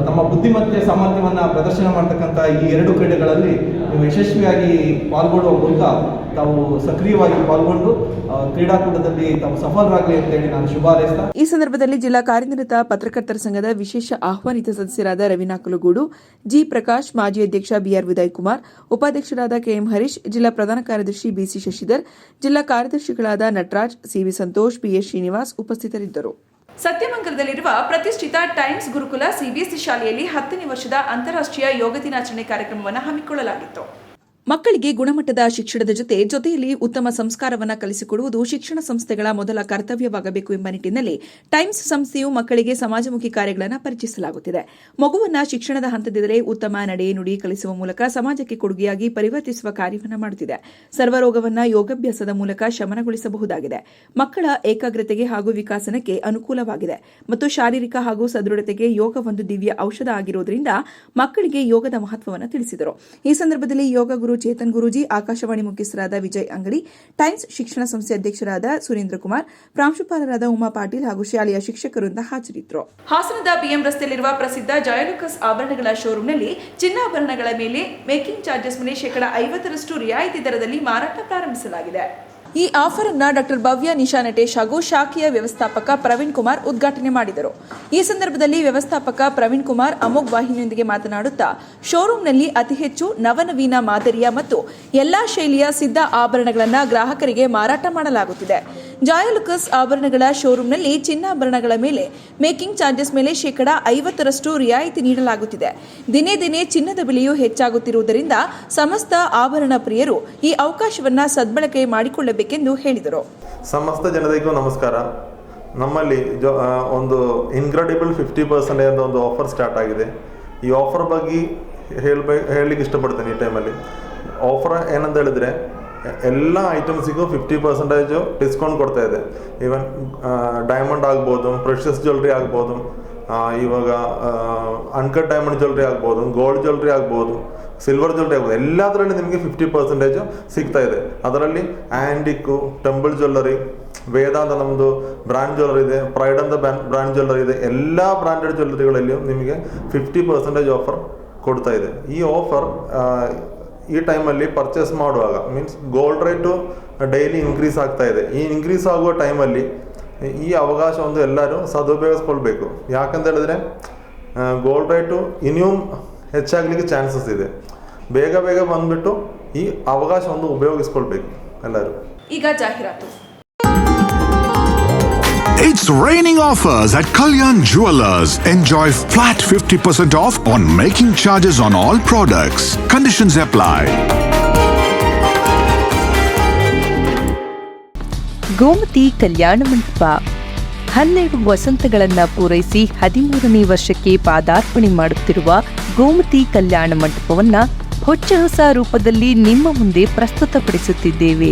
[SPEAKER 3] ನಮ್ಮ ಬುದ್ಧಿಮತ್ತೆ ಸಾಮರ್ಥ್ಯವನ್ನು ಪ್ರದರ್ಶನ ಮಾಡ್ತಕ್ಕಂಥ ಈ ಎರಡು ಕ್ರೀಡೆಗಳಲ್ಲಿ ನೀವು ಯಶಸ್ವಿಯಾಗಿ ಪಾಲ್ಗೊಳ್ಳುವ ಮೂಲಕ ತಾವು ಸಕ್ರಿಯವಾಗಿ ಪಾಲ್ಗೊಂಡು ಕ್ರೀಡಾಕೂಟದಲ್ಲಿ ತಾವು ಸಫಲರಾಗಲಿ ಅಂತೇಳಿ ನಾನು ಶುಭ
[SPEAKER 1] ಈ ಸಂದರ್ಭದಲ್ಲಿ ಜಿಲ್ಲಾ ಕಾರ್ಯನಿರತ ಪತ್ರಕರ್ತರ ಸಂಘದ ವಿಶೇಷ ಆಹ್ವಾನಿತ ಸದಸ್ಯರಾದ ರವಿನಾಕಲುಗೂಡು ಕುಲಗೂಡು ಜಿ ಪ್ರಕಾಶ್, ಮಾಜಿ ಅಧ್ಯಕ್ಷ ಬಿಆರ್ ವಿದಯ್ ಕುಮಾರ್ ಉಪಾಧ್ಯಕ್ಷರಾದ ಕೆಎಂ ಹರೀಶ್, ಜಿಲ್ಲಾ ಪ್ರಧಾನ ಕಾರ್ಯದರ್ಶಿ ಬಿಸಿ ಶಶಿಧರ್, ಜಿಲ್ಲಾ ಕಾರ್ಯದರ್ಶಿಗಳಾದ ನಟರಾಜ್ ಸಿವಿ ಸಂತೋಷ್ ಬಿಎಸ್ ಶ್ರೀನಿವಾಸ್ ಉಪಸ್ಥಿತರಿದ್ದರು. ಸತ್ಯಮಂಗಲದಲ್ಲಿರುವ ಪ್ರತಿಷ್ಠಿತ ಟೈಮ್ಸ್ ಗುರುಕುಲ ಸಿಬಿಎಸ್ಇ ಶಾಲೆಯಲ್ಲಿ ಹತ್ತನೇ ವರ್ಷದ ಅಂತಾರಾಷ್ಟ್ರೀಯ ಯೋಗ ದಿನಾಚರಣೆ ಕಾರ್ಯಕ್ರಮವನ್ನು ಹಮ್ಮಿಕೊಳ್ಳಲಾಗಿತ್ತು. ಮಕ್ಕಳಿಗೆ ಗುಣಮಟ್ಟದ ಶಿಕ್ಷಣದ ಜೊತೆ ಜೊತೆಯಲ್ಲಿ ಉತ್ತಮ ಸಂಸ್ಕಾರವನ್ನು ಕಲಿಸಿಕೊಡುವುದು ಶಿಕ್ಷಣ ಸಂಸ್ಥೆಗಳ ಮೊದಲ ಕರ್ತವ್ಯವಾಗಬೇಕು ಎಂಬ ನಿಟ್ಟಿನಲ್ಲಿ ಟೈಮ್ಸ್ ಸಂಸ್ಥೆಯು ಮಕ್ಕಳಿಗೆ ಸಮಾಜಮುಖಿ ಕಾರ್ಯಗಳನ್ನು ಪರಿಚಯಿಸಲಾಗುತ್ತಿದೆ. ಮಗುವನ್ನ ಶಿಕ್ಷಣದ ಹಂತದಿಂದಲೇ ಉತ್ತಮ ನಡೆ ನುಡಿ ಕಲಿಸುವ ಮೂಲಕ ಸಮಾಜಕ್ಕೆ ಕೊಡುಗೆಯಾಗಿ ಪರಿವರ್ತಿಸುವ ಕಾರ್ಯವನ್ನು ಮಾಡುತ್ತಿದೆ. ಸರ್ವರೋಗವನ್ನು ಯೋಗಾಭ್ಯಾಸದ ಮೂಲಕ ಶಮನಗೊಳಿಸಬಹುದಾಗಿದೆ. ಮಕ್ಕಳ ಏಕಾಗ್ರತೆಗೆ ಹಾಗೂ ವಿಕಾಸನಕ್ಕೆ ಅನುಕೂಲವಾಗಿದೆ. ಮತ್ತು ಶಾರೀರಿಕ ಹಾಗೂ ಸದೃಢತೆಗೆ ಯೋಗ ಒಂದು ದಿವ್ಯ ಔಷಧ ಆಗಿರುವುದರಿಂದ ಮಕ್ಕಳಿಗೆ ಯೋಗದ ಮಹತ್ವವನ್ನು ತಿಳಿಸಿದರು. ಈ ಸಂದರ್ಭದಲ್ಲಿ ಯೋಗ ಗುರು ಚೇತನ್ ಗುರೂಜಿ, ಆಕಾಶವಾಣಿ ಮುಖ್ಯಸ್ಥರಾದ ವಿಜಯ್ ಅಂಗಡಿ, ಟೈಮ್ಸ್ ಶಿಕ್ಷಣ ಸಂಸ್ಥೆ ಅಧ್ಯಕ್ಷರಾದ ಸುರೇಂದ್ರ ಕುಮಾರ್, ಪ್ರಾಂಶುಪಾಲರಾದ ಉಮಾ ಪಾಟೀಲ್ ಹಾಗೂ ಶಾಲೆಯ ಶಿಕ್ಷಕರಿಂದ ಹಾಜರಿದ್ದರು. ಹಾಸನದ ಬಿಎಂ ರಸ್ತೆಯಲ್ಲಿರುವ ಪ್ರಸಿದ್ಧ ಜಯಲುಕಸ್ ಆಭರಣಗಳ ಶೋರೂಮ್ನಲ್ಲಿ ಚಿನ್ನಾಭರಣಗಳ ಮೇಲೆ ಮೇಕಿಂಗ್ ಚಾರ್ಜಸ್ ಮೇಲೆ ಶೇಕಡ ಐವತ್ತರಷ್ಟು ರಿಯಾಯಿತಿ ದರದಲ್ಲಿ ಮಾರಾಟ ಪ್ರಾರಂಭಿಸಲಾಗಿದೆ. ಈ ಆಫರ್ ಅನ್ನ ಡಾಕ್ಟರ್ ಭವ್ಯ ನಿಶಾ ನಟೇಶ್ ಹಾಗೂ ಶಾಖೆಯ ವ್ಯವಸ್ಥಾಪಕ ಪ್ರವೀಣ್ ಕುಮಾರ್ ಉದ್ಘಾಟನೆ ಮಾಡಿದರು. ಈ ಸಂದರ್ಭದಲ್ಲಿ ವ್ಯವಸ್ಥಾಪಕ ಪ್ರವೀಣ್ ಕುಮಾರ್ ಅಮೋಘ್ ವಾಹಿನಿಯೊಂದಿಗೆ ಮಾತನಾಡುತ್ತಾ, ಶೋರೂಮ್ನಲ್ಲಿ ಅತಿ ಹೆಚ್ಚು ನವನವೀನ ಮಾದರಿಯ ಮತ್ತು ಎಲ್ಲಾ ಶೈಲಿಯ ಸಿದ್ಧ ಆಭರಣಗಳನ್ನು ಗ್ರಾಹಕರಿಗೆ ಮಾರಾಟ ಮಾಡಲಾಗುತ್ತಿದೆ. ಜಾಯಲುಕಸ್ ಆಭರಣಗಳ ಶೋರೂಮ್ನಲ್ಲಿ ಚಿನ್ನಾಭರಣಗಳ ಮೇಲೆ ಮೇಕಿಂಗ್ ಚಾರ್ಜಸ್ ಮೇಲೆ ಶೇಕಡ ಐವತ್ತರಷ್ಟು ರಿಯಾಯಿತಿ ನೀಡಲಾಗುತ್ತಿದೆ. ದಿನೇ ದಿನೇ ಚಿನ್ನದ ಬೆಲೆಯು ಹೆಚ್ಚಾಗುತ್ತಿರುವುದರಿಂದ ಸಮಸ್ತ ಆಭರಣ ಪ್ರಿಯರು ಈ ಅವಕಾಶವನ್ನ ಸದ್ಬಳಕೆ ಮಾಡಿಕೊಳ್ಳಬೇಕೆಂದು ಹೇಳಿದರು.
[SPEAKER 4] ಸಮಸ್ತ ಜನರಿಗೂ ನಮಸ್ಕಾರ. ನಮ್ಮಲ್ಲಿ ಒಂದು ಇನ್ಕ್ರೆಡಿಬಲ್ ಫಿಫ್ಟಿ ಪರ್ಸೆಂಟ್ ಅಂತ ಒಂದು ಆಫರ್ ಸ್ಟಾರ್ಟ್ ಆಗಿದೆ. ಈ ಆಫರ್ ಬಗ್ಗೆ ಹೇಳ್ಬೇ, ಹೇಳಲಿಕ್ಕೆ ಇಷ್ಟಪಡ್ತೇನೆ ಈ ಟೈಮಲ್ಲಿ ಆಫರ್ ಏನಂತ ಹೇಳಿದ್ರೆ ಎಲ್ಲ ಐಟಮ್ಸಿಗೂ ಫಿಫ್ಟಿ ಪರ್ಸೆಂಟೇಜು ಡಿಸ್ಕೌಂಟ್ ಕೊಡ್ತಾ ಇದೆ ಈವನ್ ಡೈಮಂಡ್ ಆಗ್ಬೋದು ಪ್ರೆಷಸ್ ಜ್ಯುವೆಲ್ರಿ ಆಗ್ಬೋದು ಆ, ಇವಾಗ ಅನ್ಕಟ್ ಡೈಮಂಡ್ ಜ್ಯುವೆಲ್ರಿ ಆಗ್ಬೋದು ಗೋಲ್ಡ್ ಜ್ಯುವೆಲ್ರಿ ಆಗ್ಬೋದು ಸಿಲ್ವರ್ ಜ್ಯುವೆಲ್ರಿ ಆಗ್ಬೋದು ಎಲ್ಲದರಲ್ಲಿ ನಿಮಗೆ ಫಿಫ್ಟಿ ಪರ್ಸೆಂಟೇಜು ಸಿಗ್ತಾ ಇದೆ ಅದರಲ್ಲಿ ಆ್ಯಂಟಿಕ್ಕು ಟೆಂಪಲ್ ಜ್ಯುವೆಲ್ಲರಿ ವೇದಾಂತ ನಮ್ಮದು ಬ್ರ್ಯಾಂಡ್ ಜ್ಯುವೆಲ್ಲರಿ ಇದೆ ಪ್ರೈಡ್ ಅಂತ ಬ್ರ್ಯಾಂಡ್ ಜ್ಯುವೆಲ್ಲರಿ ಇದೆ ಎಲ್ಲ ಬ್ರ್ಯಾಂಡೆಡ್ ಜ್ಯುವೆಲ್ಲರಿಗಳಲ್ಲಿಯೂ ನಿಮಗೆ ಫಿಫ್ಟಿ ಪರ್ಸೆಂಟೇಜ್ ಆಫರ್ ಕೊಡ್ತಾ ಇದೆ ಈ ಆಫರ್ ಈ ಟೈಮಲ್ಲಿ ಪರ್ಚೇಸ್ ಮಾಡುವಾಗ means gold rate daily increase ಆಗ್ತಾ ಇದೆ. ಈ ಇನ್ಕ್ರೀಸ್ ಆಗುವ ಟೈಮಲ್ಲಿ ಈ ಅವಕಾಶವನ್ನು ಎಲ್ಲರೂ ಸದುಪಯೋಗಿಸ್ಕೊಳ್ಬೇಕು. ಯಾಕಂತ ಹೇಳಿದ್ರೆ ಗೋಲ್ಡ್ ರೇಟು ಇನ್ನೂ ಹೆಚ್ಚಾಗಲಿಕ್ಕೆ ಚಾನ್ಸಸ್ ಇದೆ. ಬೇಗ ಬೇಗ ಬಂದ್ಬಿಟ್ಟು ಈ ಅವಕಾಶವನ್ನು ಉಪಯೋಗಿಸ್ಕೊಳ್ಬೇಕು ಎಲ್ಲರೂ.
[SPEAKER 1] ಈಗ ಜಾಹೀರಾತು.
[SPEAKER 5] It's raining offers at Kalyan Jewelers. Enjoy flat 50% off on making charges on all products. Conditions apply.
[SPEAKER 6] Gomti Kalyana Mantapa ಹನ್ನೆರಡು ವಸಂತಗಳನ್ನ ಪೂರೈಸಿ ಹದಿಮೂರನೇ ವರ್ಷಕ್ಕೆ ಪಾದಾರ್ಪಣೆ ಮಾಡುತ್ತಿರುವ ಗೋಮತಿ ಕಲ್ಯಾಣ ಮಂಟಪವನ್ನ ಹೊಚ್ಚ ಹೊಸ ರೂಪದಲ್ಲಿ ನಿಮ್ಮ ಮುಂದೆ ಪ್ರಸ್ತುತಪಡಿಸುತ್ತಿದ್ದೇವೆ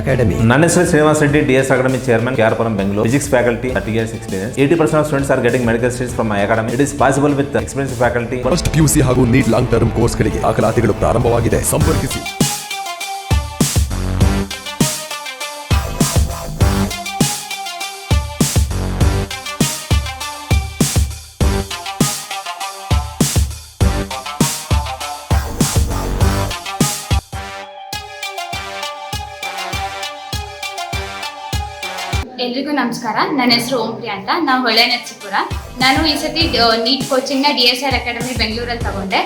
[SPEAKER 7] Academy
[SPEAKER 8] ನನ್ನ ಹೆಸರು Srinivas Reddy D S academy chairman K R Puram Bengaluru physics faculty thirty years experience eighty percent of students are getting medical studies from my academy it is possible with experience faculty
[SPEAKER 7] first PUC ಹಾಗೂ ನೀಟ್ ಲಾಂಗ್ ಟರ್ಮ್ ಕೋರ್ಸ್ಗಳಿಗೆ ದಾಖಲಾತಿಗಳು ಪ್ರಾರಂಭವಾಗಿದೆ. ಸಂಪರ್ಕಿಸಿ.
[SPEAKER 9] ನಮಸ್ಕಾರ. ನನ್ನ ಹೆಸರು ಓಂಪ್ರಿಯ ಅಂತ. ನಾವು ಹೊಳೆ ನರಸೀಪುರ ನಾನು ಈ ಸತಿ ನೀಟ್ ಕೋಚಿಂಗ್ನ ಡಿ ಎಸ್ ಆರ್ ಅಕಾಡೆಮಿ ಬೆಂಗಳೂರಲ್ಲಿ ತಗೊಂಡೆ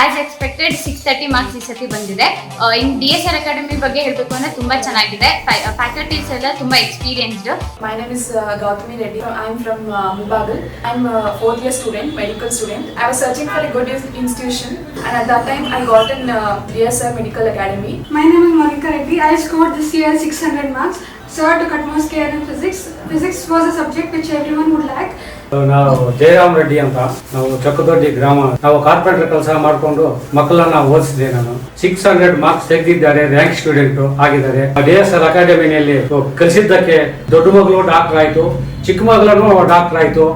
[SPEAKER 9] as expected six thirty marks ಈ ಸತಿ ಬಂದಿದೆ ಇನ್ನು ಡಿ ಎಸ್ ಆರ್ ಅಕಾಡೆಮಿ ಬಗ್ಗೆ ಹೇಳಬೇಕು ಅಂದರೆ ತುಂಬ ಚೆನ್ನಾಗಿದೆ ಫ್ಯಾಕಲ್ಟೀಸ್ ಎಲ್ಲ ತುಂಬ experienced
[SPEAKER 10] My name is I am from ಮುಂಬಾಗಲ್ from am fourth I'm student medical year student, medical student. I was searching for a good ins- institution and at that time I got in uh, DSR Medical Academy.
[SPEAKER 11] My name is Monica Reddy. I scored this year 600 marks.
[SPEAKER 12] Care in and physics. Physics was a subject which everyone would like.
[SPEAKER 11] ನಾವು ಜಯರಾಮ್ ರೆಡ್ಡಿ ಅಂತ, ನಾವು ಚಕ್ಕದೊಡ್ಡಿ ಗ್ರಾಮ, ನಾವು ಕಾರ್ಪೆಂಟರ್ ಕೆಲಸ ಮಾಡಿಕೊಂಡು ಮಕ್ಕಳನ್ನ ಓದಿಸಿದೆ ನಾನು. ಸಿಕ್ಸ್ ಹಂಡ್ರೆಡ್ ಮಾರ್ಕ್ಸ್ ತೆಗೆದಿದ್ದಾರೆ ರ್ಯಾಂಕ್ ಸ್ಟೂಡೆಂಟ್ ಆಗಿದ್ದಾರೆ. ಡಿ ಎಸ್ ಎಲ್ ಅಕಾಡೆಮಿನಲ್ಲಿ ಕಲಿಸಿದ್ದಕ್ಕೆ ದೊಡ್ಡ ಮಗಳು ಡಾಕ್ಟರ್ ಆಯ್ತು, ಚಿಕ್ಕ ಮಗಳನ್ನು ಡಾಕ್ಟರ್ ಆಯ್ತು.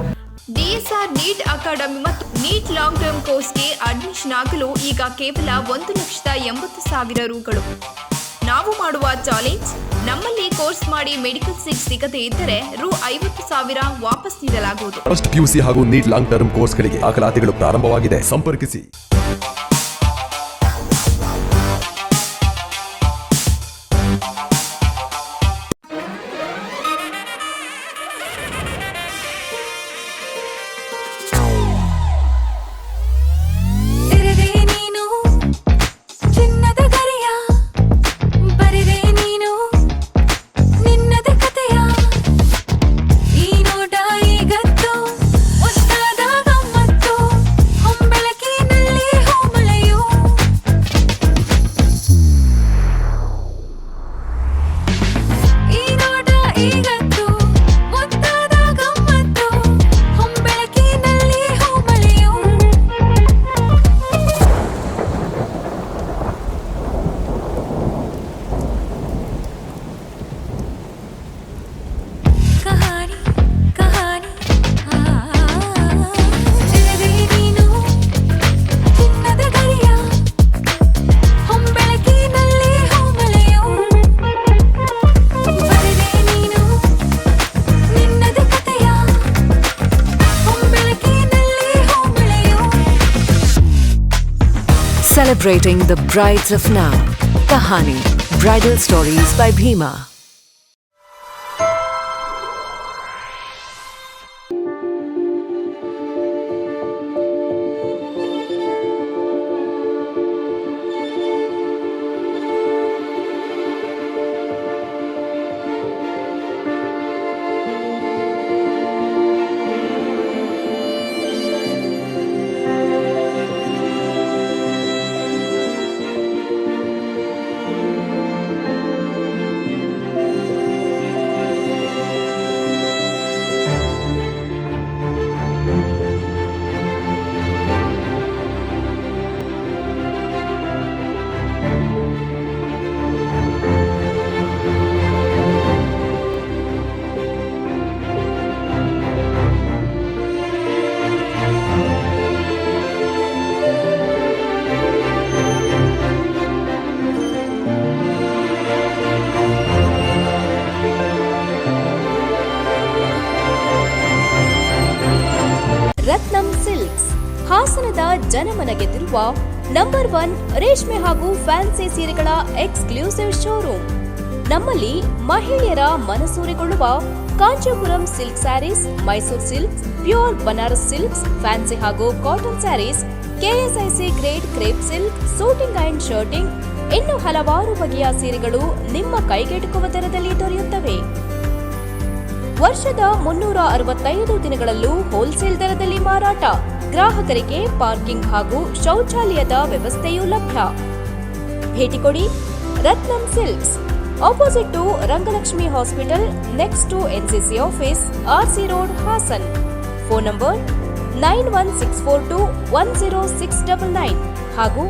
[SPEAKER 13] ಡಿಎಸ್ಆರ್ ನೀಟ್ ಅಕಾಡೆಮಿ ಮತ್ತು ನೀಟ್ ಲಾಂಗ್ ಟರ್ಮ್ ಕೋರ್ಸ್ಗೆ ಅಡ್ಮಿಷನ್ ಆಗಲು ಈಗ ಕೇವಲ ಒಂದು ಲಕ್ಷದ ಎಂಬತ್ತು ಸಾವಿರ ರುಗಳು. ನಾವು ಮಾಡುವ ಚಾಲೆಂಜ್ ನಮ್ಮಲ್ಲಿ ಕೋರ್ಸ್ ಮಾಡಿ ಮೆಡಿಕಲ್ ಸೀಟ್ ಸಿಗದೇ ಇದ್ದರೆ ರು ಐವತ್ತು ಸಾವಿರ ವಾಪಸ್ ನೀಡಲಾಗುವುದು.
[SPEAKER 7] ಫಸ್ಟ್ ಪಿಯುಸಿ ಹಾಗೂ ನೀಟ್ ಲಾಂಗ್ ಟರ್ಮ್ ಕೋರ್ಸ್ಗಳಿಗೆ ದಾಖಲಾತಿಗಳು ಪ್ರಾರಂಭವಾಗಿದೆ. ಸಂಪರ್ಕಿಸಿ.
[SPEAKER 14] Celebrating the brides of now. Kahani Bridal Stories by Bhima.
[SPEAKER 13] ಗೆದ್ದಿರುವ ನಂಬರ್ ಒನ್ ರೇಷ್ಮೆ ಹಾಗೂ ಫ್ಯಾನ್ಸಿ ಸೀರೆಗಳ ಎಕ್ಸ್ಕ್ಲೂಸಿವ್ ಶೋರೂಮ್. ನಮ್ಮಲ್ಲಿ ಮಹಿಳೆಯರ ಮನಸೂರೆಗೊಳ್ಳುವ Kanchipuram silk sarees, Mysore silks, pure Banaras silks, fancy ಹಾಗೂ cotton sarees, KSIC grade crepe silk, suiting and shirting ಇನ್ನು ಹಲವಾರು ಬಗೆಯ ಸೀರೆಗಳು ನಿಮ್ಮ ಕೈಗೆಟುಕುವ ದರದಲ್ಲಿ ದೊರೆಯುತ್ತವೆ. ವರ್ಷದ ಮುನ್ನೂರ ಅರವತ್ತೈದು ದಿನಗಳಲ್ಲೂ ಹೋಲ್ಸೇಲ್ ದರದಲ್ಲಿ ಮಾರಾಟ. ಗ್ರಾಹಕರಿಗೆ ಪಾರ್ಕಿಂಗ್ ಹಾಗೂ ಶೌಚಾಲಯದ ವ್ಯವಸ್ಥೆಯೂ ಲಭ್ಯ. ಭೇಟಿ ಕೊಡಿ Ratnam silks. Opposite to Rangalakshmi hospital next to NCC office RC road Hassan. Phone number nine one six four two one zero six double nine ಹಾಗೂ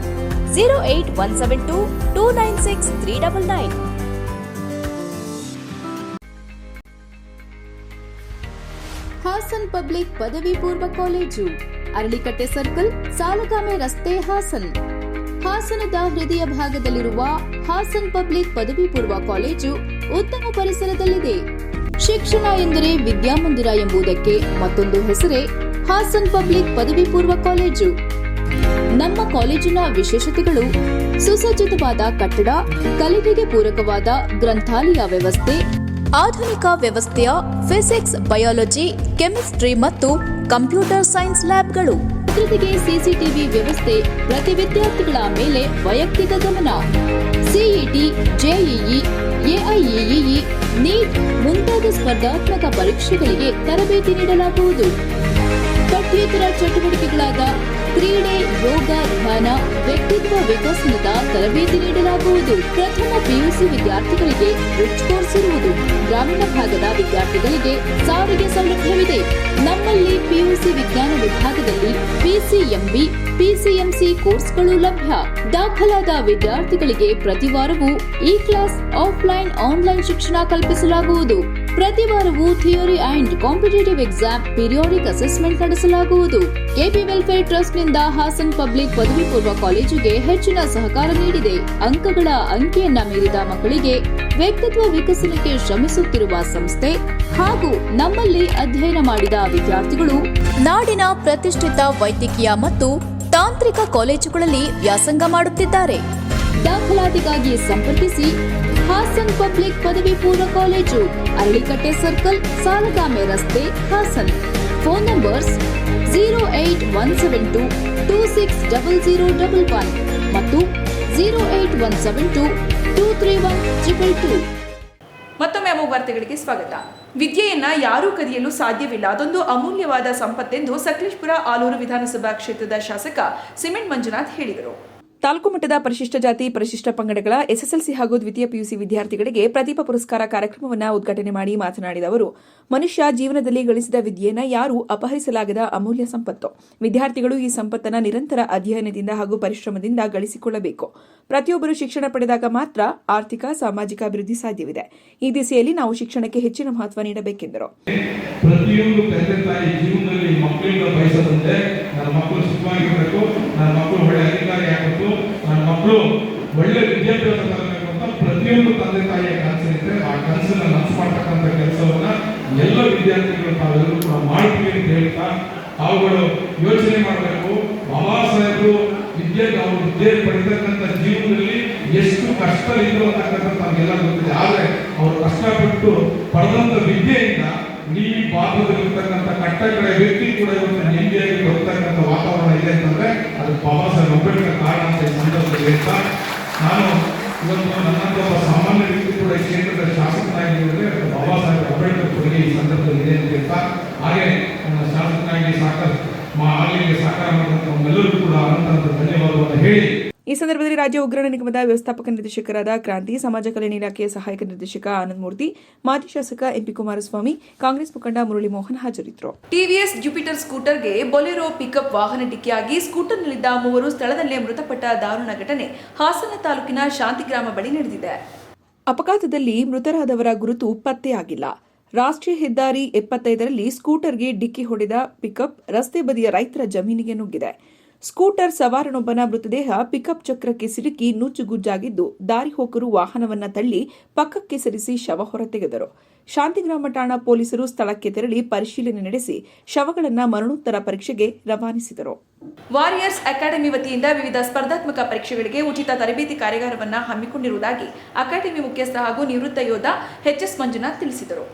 [SPEAKER 13] zero eight one seven two two nine six three double nine Hassan public ಪದವಿ ಪೂರ್ವ ಕಾಲೇಜು. ಅರಳಿಕಟ್ಟೆ ಸರ್ಕಲ್, ಸಾಲಗಾಮೆ ರಸ್ತೆ, ಹಾಸನ್. ಹಾಸನದ ಹೃದಯ ಭಾಗದಲ್ಲಿರುವ ಹಾಸನ್ ಪಬ್ಲಿಕ್ ಪದವಿ ಪೂರ್ವ ಕಾಲೇಜು ಉತ್ತಮ ಪರಿಸರದಲ್ಲಿದೆ. ಶಿಕ್ಷಣ ಎಂದರೆ ವಿದ್ಯಾಮಂದಿರ ಎಂಬುದಕ್ಕೆ ಮತ್ತೊಂದು ಹೆಸರೇ ಹಾಸನ್ ಪಬ್ಲಿಕ್ ಪದವಿ ಪೂರ್ವ ಕಾಲೇಜು. ನಮ್ಮ ಕಾಲೇಜಿನ ವಿಶೇಷತೆಗಳು ಸುಸಜ್ಜಿತವಾದ ಕಟ್ಟಡ, ಕಲಿಕೆಗೆ ಪೂರಕವಾದ ಗ್ರಂಥಾಲಯ ವ್ಯವಸ್ಥೆ, ಆಧುನಿಕ ವ್ಯವಸ್ಥೆಯ ಫಿಸಿಕ್ಸ್ ಬಯಾಲಜಿ ಕೆಮಿಸ್ಟ್ರಿ ಮತ್ತು ಕಂಪ್ಯೂಟರ್ ಸೈನ್ಸ್ ಲ್ಯಾಬ್ಗಳು ಜೊತೆಗೆ ಸಿಸಿಟಿವಿ ವ್ಯವಸ್ಥೆ ಪ್ರತಿ ವಿದ್ಯಾರ್ಥಿಗಳ ಮೇಲೆ ವೈಯಕ್ತಿಕ ಗಮನ. ಸಿಇಟಿ ಜೆಇಇ ಎಐಇಇ ನೀಟ್, ಮುಂತಾದ ಸ್ಪರ್ಧಾತ್ಮಕ ಪರೀಕ್ಷೆಗಳಿಗೆ ತರಬೇತಿ ನೀಡಲಾಗುವುದು.
[SPEAKER 15] ಪಠ್ಯೇತರ ಚಟುವಟಿಕೆಗಳಾದ ಕ್ರೀಡೆ, ಯೋಗ, ಧ್ಯಾನ, ವ್ಯಕ್ತಿತ್ವ ವಿಕಸನದ ತರಬೇತಿ ನೀಡಲಾಗುವುದು. ಪ್ರಥಮ ಪಿಯುಸಿ ವಿದ್ಯಾರ್ಥಿಗಳಿಗೆ ರಿಚ್ ಕೋರ್ಸ್ ಇರುವುದು. ಗ್ರಾಮೀಣ ಭಾಗದ ವಿದ್ಯಾರ್ಥಿಗಳಿಗೆ ಸಾರಿಗೆ ಸೌಲಭ್ಯವಿದೆ. ನಮ್ಮಲ್ಲಿ ಪಿಯುಸಿ ವಿಜ್ಞಾನ ವಿಭಾಗದಲ್ಲಿ ಪಿಸಿಎಂಬಿ, ಪಿಸಿಎಂಸಿ ಕೋರ್ಸ್ಗಳು ಲಭ್ಯ. ದಾಖಲಾದ ವಿದ್ಯಾರ್ಥಿಗಳಿಗೆ ಪ್ರತಿ ವಾರವೂ ಈ ಕ್ಲಾಸ್ ಆಫ್ಲೈನ್, ಆನ್ಲೈನ್ ಶಿಕ್ಷಣ ಕಲ್ಪಿಸಲಾಗುವುದು. ಪ್ರತಿ ವಾರವೂ theory and competitive exam periodic assessment ನಡೆಸಲಾಗುವುದು. ಕೆಪಿ ವೆಲ್ಫೇರ್ ಟ್ರಸ್ಟ್ನಿಂದ ಹಾಸನ್ ಪಬ್ಲಿಕ್ ಪದವಿ ಪೂರ್ವ ಕಾಲೇಜಿಗೆ ಹೆಚ್ಚಿನ ಸಹಕಾರ ನೀಡಿದೆ. ಅಂಕಗಳ ಅಂಕಿಯನ್ನ ಮೀರಿದ ಮಕ್ಕಳಿಗೆ ವ್ಯಕ್ತಿತ್ವ ವಿಕಸನಕ್ಕೆ ಶ್ರಮಿಸುತ್ತಿರುವ ಸಂಸ್ಥೆ ಹಾಗೂ ನಮ್ಮಲ್ಲಿ ಅಧ್ಯಯನ ಮಾಡಿದ ವಿದ್ಯಾರ್ಥಿಗಳು ನಾಡಿನ ಪ್ರತಿಷ್ಠಿತ ವೈದ್ಯಕೀಯ ಮತ್ತು ತಾಂತ್ರಿಕ ಕಾಲೇಜುಗಳಲ್ಲಿ ವ್ಯಾಸಂಗ ಮಾಡುತ್ತಿದ್ದಾರೆ. ದಾಖಲಾತಿಗಾಗಿ ಸಂಪರ್ಕಿಸಿ ಹಾಸನ್ ಪಬ್ಲಿಕ್ ಪದವಿ ಪೂರ್ವ ಕಾಲೇಜು ಅರಳಿಕಟ್ಟೆ ಸರ್ಕಲ್, ಸಾಲಗಾಮೆ ರಸ್ತೆ, Hassan. Phone numbers zero eight one seven two two six double zero double one ಮತ್ತು zero eight one seven two two three one triple two
[SPEAKER 1] ಮತ್ತೊಮ್ಮೆ ವಾರ್ತೆಗಳಿಗೆ ಸ್ವಾಗತ. ವಿದ್ಯೆಯನ್ನ ಯಾರೂ ಕದಿಯಲು ಸಾಧ್ಯವಿಲ್ಲ. ಅದೊಂದು ಅಮೂಲ್ಯವಾದ ಸಂಪತ್ತೆಂದು ಸಕಲೇಶ್ಪುರ ಆಲೂರು ವಿಧಾನಸಭಾ ಕ್ಷೇತ್ರದ ಶಾಸಕ ಸಿಮೆಂಟ್ ಮಂಜುನಾಥ್ ಹೇಳಿದರು. ತಾಲೂಕು ಮಟ್ಟದ ಪರಿಶಿಷ್ಟ ಜಾತಿ, ಪರಿಶಿಷ್ಟ ಪಂಗಡಗಳ, ಎಸ್ಎಸ್ಎಲ್ಸಿ ಹಾಗೂ ದ್ವಿತೀಯ ಪಿಯುಸಿ ವಿದ್ಯಾರ್ಥಿಗಳಿಗೆ ಪ್ರತಿಭಾ ಪುರಸ್ಕಾರ ಕಾರ್ಯಕ್ರಮವನ್ನು ಉದ್ಘಾಟನೆ ಮಾಡಿ ಮಾತನಾಡಿದ ಅವರು, ಮನುಷ್ಯ ಜೀವನದಲ್ಲಿ ಗಳಿಸಿದ ವಿದ್ಯೆಯನ್ನು ಯಾರೂ ಅಪಹರಿಸಲಾಗದ ಅಮೂಲ್ಯ ಸಂಪತ್ತು. ವಿದ್ಯಾರ್ಥಿಗಳು ಈ ಸಂಪತ್ತನ್ನು ನಿರಂತರ ಅಧ್ಯಯನದಿಂದ ಹಾಗೂ ಪರಿಶ್ರಮದಿಂದ ಗಳಿಸಿಕೊಳ್ಳಬೇಕು. ಪ್ರತಿಯೊಬ್ಬರು ಶಿಕ್ಷಣ ಪಡೆದಾಗ ಮಾತ್ರ ಆರ್ಥಿಕ, ಸಾಮಾಜಿಕ ಅಭಿವೃದ್ಧಿ ಸಾಧ್ಯವಿದೆ. ಈ ದಿಸೆಯಲ್ಲಿ ನಾವು ಶಿಕ್ಷಣಕ್ಕೆ ಹೆಚ್ಚಿನ ಮಹತ್ವ ನೀಡಬೇಕೆಂದರು.
[SPEAKER 3] ಪ್ರತಿಯೊಂದು ಮಕ್ಕಳು ಒಳ್ಳೆ ವಿದ್ಯಾಭ್ಯಾಸ ತರಬೇಕು ಪ್ರತಿಯೊಂದು ತಂದೆ ತಾಯಿಯ ಕನಸಿರುತ್ತೆ ಆ ಕನಸನ್ನ ನನಸು ಮಾಡ್ತಕ್ಕಂಥ ಕೆಲಸವನ್ನ ಎಲ್ಲ ವಿದ್ಯಾರ್ಥಿಗಳು ತಾವೆಲ್ಲರೂ ಕೂಡ ಮಾಡ್ತೀವಿ ಅಂತ ಹೇಳ್ತಾ ಅವುಗಳು ಯೋಚನೆ ಮಾಡಬೇಕು. ಬಾಬಾ ಸಾಹೇಬರು ವಿದ್ಯೆ ಅವರು ವಿದ್ಯೆ ಪಡಿತಕ್ಕಂಥ ಜೀವನದಲ್ಲಿ ಎಷ್ಟು ಕಷ್ಟ ಇದ್ರು ಅಂತಕ್ಕಂಥ ನಮಗೆಲ್ಲ ಗೊತ್ತಿದೆ. ಆದ್ರೆ ಅವರು ಕಷ್ಟಪಟ್ಟು ಪಡೆದಂತ ವಿದ್ಯೆಯಿಂದ ಇಡೀ ಭಾರತದಲ್ಲಿರ್ತಕ್ಕಂಥ ಕಟ್ಟಕಡೆ ವ್ಯಕ್ತಿ ಕೂಡ ಇವತ್ತು ನೆಮ್ಮದಿಯಾಗಿ ಬರ್ತಕ್ಕಂಥ ವಾತಾವರಣ ಇದೆ ಅಂತಂದ್ರೆ ಅದು ಬಾಬಾ ಸಾಹೇಬ್ ಅಂಬೇಡ್ಕರ್ ಕಾರಣ ಅಂತ ಈ ಸಂದರ್ಭದಲ್ಲಿ ಹೇಳ್ತಾ ನಾನು ಇವತ್ತು ನನ್ನಂತ ಒಬ್ಬ ಸಾಮಾನ್ಯ ವ್ಯಕ್ತಿ ಕೂಡ ಈ ಕ್ಷೇತ್ರದ ಶಾಸಕನಾಗಿರುವುದೇ ಅದು ಬಾಬಾ ಸಾಹೇಬ್ ಅಂಬೇಡ್ಕರ್ ಕೊಡುಗೆ ಈ ಸಂದರ್ಭದಲ್ಲಿ ಇದೆ ಅಂತ ಹೇಳ್ತಾ ಹಾಗೆ ನನ್ನ ಶಾಸಕನಾಗಿ ಸಾಕಷ್ಟು ಮಾ ಆಗಲಿಕ್ಕೆ ಸಾಕಾರ ಮಾಡಿದಂಥ ನಮ್ಮೆಲ್ಲರಿಗೂ ಕೂಡ ಅನಂತ ಧನ್ಯವಾದವನ್ನು ಹೇಳಿ
[SPEAKER 1] ಈ ಸಂದರ್ಭದಲ್ಲಿ ರಾಜ್ಯ ಉಗ್ರಾಣ ನಿಗಮದ ವ್ಯವಸ್ಥಾಪಕ ನಿರ್ದೇಶಕರಾದ ಕ್ರಾಂತಿ ಸಮಾಜ ಕಲ್ಯಾಣ ಇಲಾಖೆಯ ಸಹಾಯಕ ನಿರ್ದೇಶಕ ಆನಂದ್ ಮೂರ್ತಿ ಮಾಜಿ ಶಾಸಕ ಎಂಪಿ ಕುಮಾರಸ್ವಾಮಿ ಕಾಂಗ್ರೆಸ್ ಮುಖಂಡ ಮುರಳಿ ಮೋಹನ್ ಹಾಜರಿದ್ದರು ಟಿವಿಎಸ್ ಜುಪಿಟರ್ ಸ್ಕೂಟರ್ಗೆ ಬೊಲೆರೋ ಪಿಕಪ್ ವಾಹನ ಡಿಕ್ಕಿಯಾಗಿ ಸ್ಕೂಟರ್ನಲ್ಲಿದ್ದ ಮೂವರು ಸ್ಥಳದಲ್ಲೇ ಮೃತಪಟ್ಟ ದಾರುಣ ಘಟನೆ ಹಾಸನ ತಾಲೂಕಿನ ಶಾಂತಿಗ್ರಾಮ ಬಳಿ ನಡೆದಿದೆ. ಅಪಘಾತದಲ್ಲಿ ಮೃತರಾದವರ ಗುರುತು ಪತ್ತೆಯಾಗಿಲ್ಲ. ರಾಷ್ಟ್ರೀಯ ಹೆದ್ದಾರಿ ಎಪ್ಪತ್ತೈದರಲ್ಲಿ ಸ್ಕೂಟರ್ಗೆ ಡಿಕ್ಕಿ ಹೊಡೆದ ಪಿಕಪ್ ರಸ್ತೆ ಬದಿಯ ರೈತರ ಜಮೀನಿಗೆ ನುಗ್ಗಿದೆ. ಸ್ಕೂಟರ್ ಸವಾರನೊಬ್ಬನ ಮೃತದೇಹ ಪಿಕಪ್ ಚಕ್ರಕ್ಕೆ ಸಿಲುಕಿ ನುಚ್ಚುಗುಜ್ಜಾಗಿದ್ದು ದಾರಿಹೋಕರು ವಾಹನವನ್ನ ತಳ್ಳಿ ಪಕ್ಕಕ್ಕೆ ಸರಿಸಿ ಶವ ಹೊರತೆಗೆದರು. ಶಾಂತಿಗ್ರಾಮ ಠಾಣಾ ಪೊಲೀಸರು ಸ್ಥಳಕ್ಕೆ ತೆರಳಿ ಪರಿಶೀಲನೆ ನಡೆಸಿ ಶವಗಳನ್ನು ಮರಣೋತ್ತರ ಪರೀಕ್ಷೆಗೆ ರವಾನಿಸಿದರು. ವಾರಿಯರ್ಸ್ ಅಕಾಡೆಮಿ ವತಿಯಿಂದ ವಿವಿಧ ಸ್ಪರ್ಧಾತ್ಮಕ ಪರೀಕ್ಷೆಗಳಿಗೆ ಉಚಿತ ತರಬೇತಿ ಕಾರ್ಯಾಗಾರವನ್ನು ಹಮ್ಮಿಕೊಂಡಿರುವುದಾಗಿ ಅಕಾಡೆಮಿ ಮುಖ್ಯಸ್ಥ ಹಾಗೂ ನಿವೃತ್ತ ಯೋಧ ಎಚ್ಎಸ್ ಮಂಜುನಾಥ್ ತಿಳಿಸಿದರು.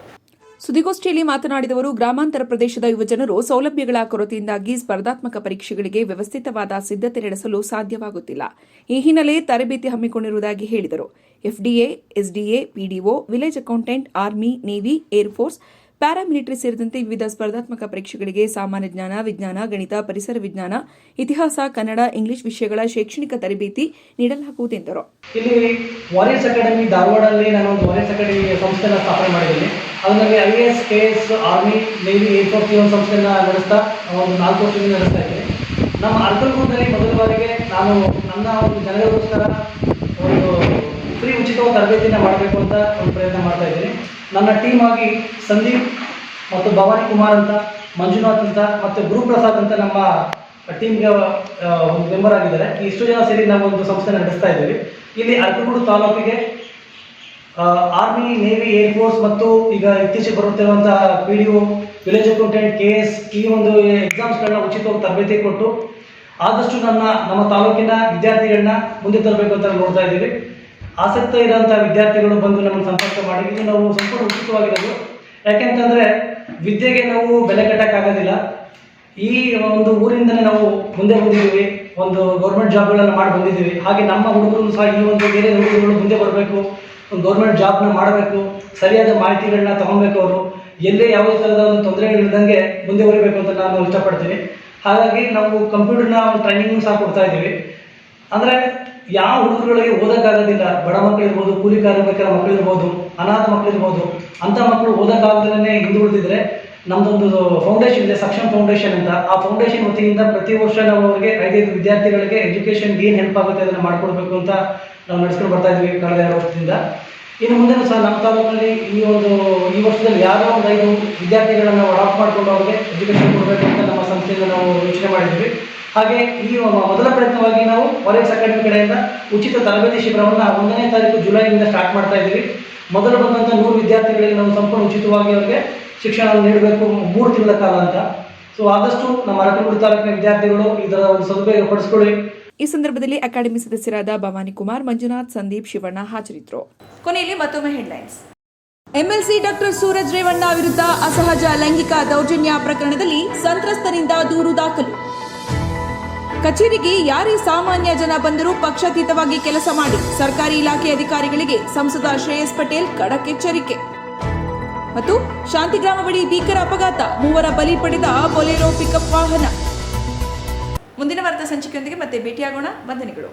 [SPEAKER 1] ಸುದ್ದಿಗೋಷ್ಠಿಯಲ್ಲಿ ಮಾತನಾಡಿದವರು, ಗ್ರಾಮಾಂತರ ಪ್ರದೇಶದ ಯುವಜನರು ಸೌಲಭ್ಯಗಳ ಕೊರತೆಯಿಂದಾಗಿ ಸ್ಪರ್ಧಾತ್ಮಕ ಪರೀಕ್ಷೆಗಳಿಗೆ ವ್ಯವಸ್ಥಿತವಾದ ಸಿದ್ಧತೆ ನಡೆಸಲು ಸಾಧ್ಯವಾಗುತ್ತಿಲ್ಲ. ಈ ಹಿನ್ನೆಲೆ ತರಬೇತಿ ಹಮ್ಮಿಕೊಂಡಿರುವುದಾಗಿ ಹೇಳಿದರು. FDA SDA PDO village accountant, army, navy air force paramilitary ಸೇರಿದಂತೆ ವಿವಿಧ ಸ್ಪರ್ಧಾತ್ಮಕ ಪರೀಕ್ಷೆಗಳಿಗೆ ಸಾಮಾನ್ಯ ಜ್ಞಾನ, ವಿಜ್ಞಾನ, ಗಣಿತ, ಪರಿಸರ ವಿಜ್ಞಾನ, ಇತಿಹಾಸ, ಕನ್ನಡ, ಇಂಗ್ಲಿಷ್ ವಿಷಯಗಳ ಶೈಕ್ಷಣಿಕ ತರಬೇತಿ ನೀಡಲಾಗುವುದೆಂದರು
[SPEAKER 16] ಇಲ್ಲಿ ವಾರಿಯರ್ಸ್ ಅಕಾಡೆಮಿ ಧಾರವಾಡದಲ್ಲಿ ನಾನು ಒಂದು ವಾರಿಯರ್ಸ್ ಅಕಾಡೆಮಿ ಸಂಸ್ಥೆನ ಸ್ಥಾಪನೆ ಮಾಡಿದ್ದೀನಿ. ಅದರಲ್ಲಿ I A S, K S, army, navy air force ಈ ಒಂದು ಸಂಸ್ಥೆನ ನಡೆಸ್ತಾ, ಒಂದು ನಾಲ್ಕು ವರ್ಷದಿಂದ ನಡೆಸ್ತಾ ಇದ್ದೀನಿ. ನಮ್ಮ ಅರ್ಕಲ್ಗೂರಿನಲ್ಲಿ ಮೊದಲ ಬಾರಿಗೆ ನಾನು ನನ್ನ ಒಂದು ಜನರಿಗೋಸ್ಕರ ಒಂದು ಫ್ರೀ ಉಚಿತವಾದ ತರಬೇತಿನ ಮಾಡಬೇಕು ಅಂತ ಒಂದು ಪ್ರಯತ್ನ ಮಾಡ್ತಾ ಇದ್ದೀನಿ. ನನ್ನ ಟೀಮ್ ಆಗಿ ಸಂದೀಪ್ ಮತ್ತು ಭವಾನಿ ಕುಮಾರ್ ಅಂತ, ಮಂಜುನಾಥ್ ಅಂತ ಮತ್ತು ಗುರುಪ್ರಸಾದ್ ಅಂತ ನಮ್ಮ ಟೀಮ್ಗೆ ಒಂದು ಮೆಂಬರ್ ಆಗಿದ್ದಾರೆ. ಈ ಇಷ್ಟು ಜನ ಸೇರಿ ನಾವು ಒಂದು ಸಂಸ್ಥೆ ನಡೆಸ್ತಾ ಇದ್ದೀವಿ. ಇಲ್ಲಿ ಅರ್ಕಗೂಡು ತಾಲೂಕಿಗೆ ಆರ್ಮಿ ನೇವಿ ಏರ್ಫೋರ್ಸ್ ಮತ್ತು ಈಗ ಇತ್ತೀಚೆಗೆ ಬರುತ್ತಿರುವಂತಹ P D O village accountant K S ಈ ಒಂದು ಎಕ್ಸಾಮ್ಸ್ಗಳನ್ನ ಉಚಿತವಾಗಿ ತರಬೇತಿ ಕೊಟ್ಟು ಆದಷ್ಟು ನನ್ನ, ನಮ್ಮ ತಾಲೂಕಿನ ವಿದ್ಯಾರ್ಥಿಗಳನ್ನ ಮುಂದೆ ತರಬೇಕು ಅಂತ ನೋಡ್ತಾ ಇದ್ದೀವಿ. ಆಸಕ್ತ ಇರೋಂಥ ವಿದ್ಯಾರ್ಥಿಗಳು ಬಂದು ನಮ್ಮನ್ನು ಸಂಪರ್ಕ ಮಾಡಿ. ಇದು ನಾವು ಸಂಪೂರ್ಣ ಉಚಿತವಾಗಿರೋದು. ಯಾಕೆಂತಂದ್ರೆ ವಿದ್ಯೆಗೆ ನಾವು ಬೆಲೆ ಕಟ್ಟಕ್ಕಾಗೋದಿಲ್ಲ ಈ ಒಂದು ಊರಿಂದಲೇ ನಾವು ಮುಂದೆ ಬಂದಿದ್ದೀವಿ ಒಂದು ಗೌರ್ಮೆಂಟ್ ಜಾಬ್ಗಳನ್ನು ಮಾಡಿ ಬಂದಿದ್ದೀವಿ. ಹಾಗೆ ನಮ್ಮ ಹುಡುಗರು ಸಹ ಈ ಒಂದು ಬೇರೆ ಹುಡುಗರುಗಳು ಮುಂದೆ ಬರಬೇಕು. ಒಂದು ಗೌರ್ಮೆಂಟ್ ಜಾಬ್ನ ಮಾಡಬೇಕು. ಸರಿಯಾದ ಮಾಹಿತಿಗಳನ್ನ ತಗೊಬೇಕು ಅವರು. ಎಲ್ಲೇ ಯಾವುದೇ ಥರದ ಒಂದು ತೊಂದರೆಗಳಿಲ್ಲದಂಗೆ ಮುಂದೆ ಬರಬೇಕು ಅಂತ ನಾನು ಇಷ್ಟಪಡ್ತೀನಿ. ಹಾಗಾಗಿ ನಾವು ಕಂಪ್ಯೂಟರ್ನ ಟ್ರೈನಿಂಗ್ ಸಹ ಕೊಡ್ತಾ ಇದ್ದೀವಿ. ಅಂದರೆ ಯಾವ ಹುಡುಗರುಗಳಿಗೆ ಓದಕ್ಕಾಗೋದಿಲ್ಲ, ಬಡ ಮಕ್ಕಳಿರ್ಬೋದು ಕೂಲಿ ಕಾರ್ಮಿಕರ ಮಕ್ಕಳು ಇರ್ಬೋದು ಅನಾಥ ಮಕ್ಕಳು ಇರ್ಬೋದು ಅಂಥ ಮಕ್ಕಳು ಓದಕ್ಕಾಗದೇ ಹಿಂದುಳಿದಿದ್ರೆ ನಮ್ದೊಂದು ಫೌಂಡೇಶನ್ ಇದೆ, ಸಕ್ಷಮ್ ಫೌಂಡೇಶನ್ ಅಂತ. ಆ ಫೌಂಡೇಶನ್ ವತಿಯಿಂದ ಪ್ರತಿ ವರ್ಷ ನಾವು ಅವರಿಗೆ ಐದೈದು ವಿದ್ಯಾರ್ಥಿಗಳಿಗೆ ಎಜುಕೇಶನ್ ಏನು ಹೆಲ್ಪ್ ಆಗುತ್ತೆ ಅದನ್ನು ಮಾಡಿಕೊಡ್ಬೇಕು ಅಂತ ನಾವು ನಡೆಸ್ಕೊಂಡು ಬರ್ತಾ ಇದ್ವಿ ಕಳೆದ ಎರಡು ವರ್ಷದಿಂದ. ಇನ್ನು ಮುಂದೆ ಸಹ ನಮ್ಮ ತಾಲೂಕಿನಲ್ಲಿ ಈ ಒಂದು, ಈ ವರ್ಷದಲ್ಲಿ ಯಾರೋ ಒಂದು ಐದು ವಿದ್ಯಾರ್ಥಿಗಳನ್ನು ಅಡಾಪ್ಟ್ ಮಾಡಿಕೊಂಡು ಅವ್ರಿಗೆ ಎಜುಕೇಶನ್ ಕೊಡಬೇಕು ಅಂತ ನಮ್ಮ ಸಂಸ್ಥೆಯಿಂದ ನಾವು ಯೋಚನೆ ಮಾಡಿದ್ವಿ. ಹಾಗೆ ಈ ಮೊದಲ ಪ್ರಯತ್ನವಾಗಿ ನಾವು ಫಾರೆಕ್ಸ್ ಅಕಾಡೆಮಿ ಕಡೆಯಿಂದ ಉಚಿತ ತರಬೇತಿ ಶಿಬಿರವನ್ನು ಒಂದನೇ ತಾರೀಕು ಜುಲೈನಿಂದ ಸ್ಟಾರ್ಟ್ ಮಾಡ್ತಾ ಇದ್ದೀವಿ. ಮೊದಲು ಬಂದಂಥ ನೂರು ವಿದ್ಯಾರ್ಥಿಗಳಿಗೆ ನಾವು ಸಂಪೂರ್ಣ ಉಚಿತವಾಗಿ ಅವರಿಗೆ ಶಿಕ್ಷಣ ನೀಡಬೇಕು ಮೂರು ತಿಂಗಳ ಕಾಲ ಅಂತ. ಸೊ ಆದಷ್ಟು ನಮ್ಮ ಅರಕಲಗೂಡು ತಾಲೂಕಿನ ವಿದ್ಯಾರ್ಥಿಗಳು ಇದರ ಒಂದು ಸದುಪಯೋಗ ಪಡಿಸ್ಕೊಳ್ಳಿ.
[SPEAKER 1] ಈ ಸಂದರ್ಭದಲ್ಲಿ ಅಕಾಡೆಮಿ ಸದಸ್ಯರಾದ ಭವಾನಿ ಕುಮಾರ್ ಮಂಜುನಾಥ್ ಸಂದೀಪ್ ಶಿವಣ್ಣ ಹಾಜರಿದ್ದರು. ಕೊನೆಯಲ್ಲಿ ಮತ್ತೊಮ್ಮೆ headlines MLC doctor Suraj Revanna ವಿರುದ್ಧ ಅಸಹಜ ಲೈಂಗಿಕ ದೌರ್ಜನ್ಯ ಪ್ರಕರಣದಲ್ಲಿ ಸಂತ್ರಸ್ತರಿಂದ ದೂರು ದಾಖಲು. ಕಚೇರಿಗೆ ಯಾರೇ ಸಾಮಾನ್ಯ ಜನ ಬಂದರೂ ಪಕ್ಷಾತೀತವಾಗಿ ಕೆಲಸ ಮಾಡಿ ಸರ್ಕಾರಿ ಇಲಾಖೆ ಅಧಿಕಾರಿಗಳಿಗೆ ಸಂಸದ ಶ್ರೇಯಸ್ ಪಟೇಲ್ ಖಡಕ್ ಎಚ್ಚರಿಕೆ ಮತ್ತು ಶಾಂತಿಗ್ರಾಮ ಬಳಿ ಭೀಕರ ಅಪಘಾತ, ಮೂವರ ಬಲಿ ಪಡೆದ ಬೊಲೆರೋ ಪಿಕಪ್ ವಾಹನ. ಮುಂದಿನ ವಾರದ ಸಂಚಿಕೆಯೊಂದಿಗೆ ಮತ್ತೆ ಭೇಟಿಯಾಗೋಣ. ವಂದನೆಗಳು.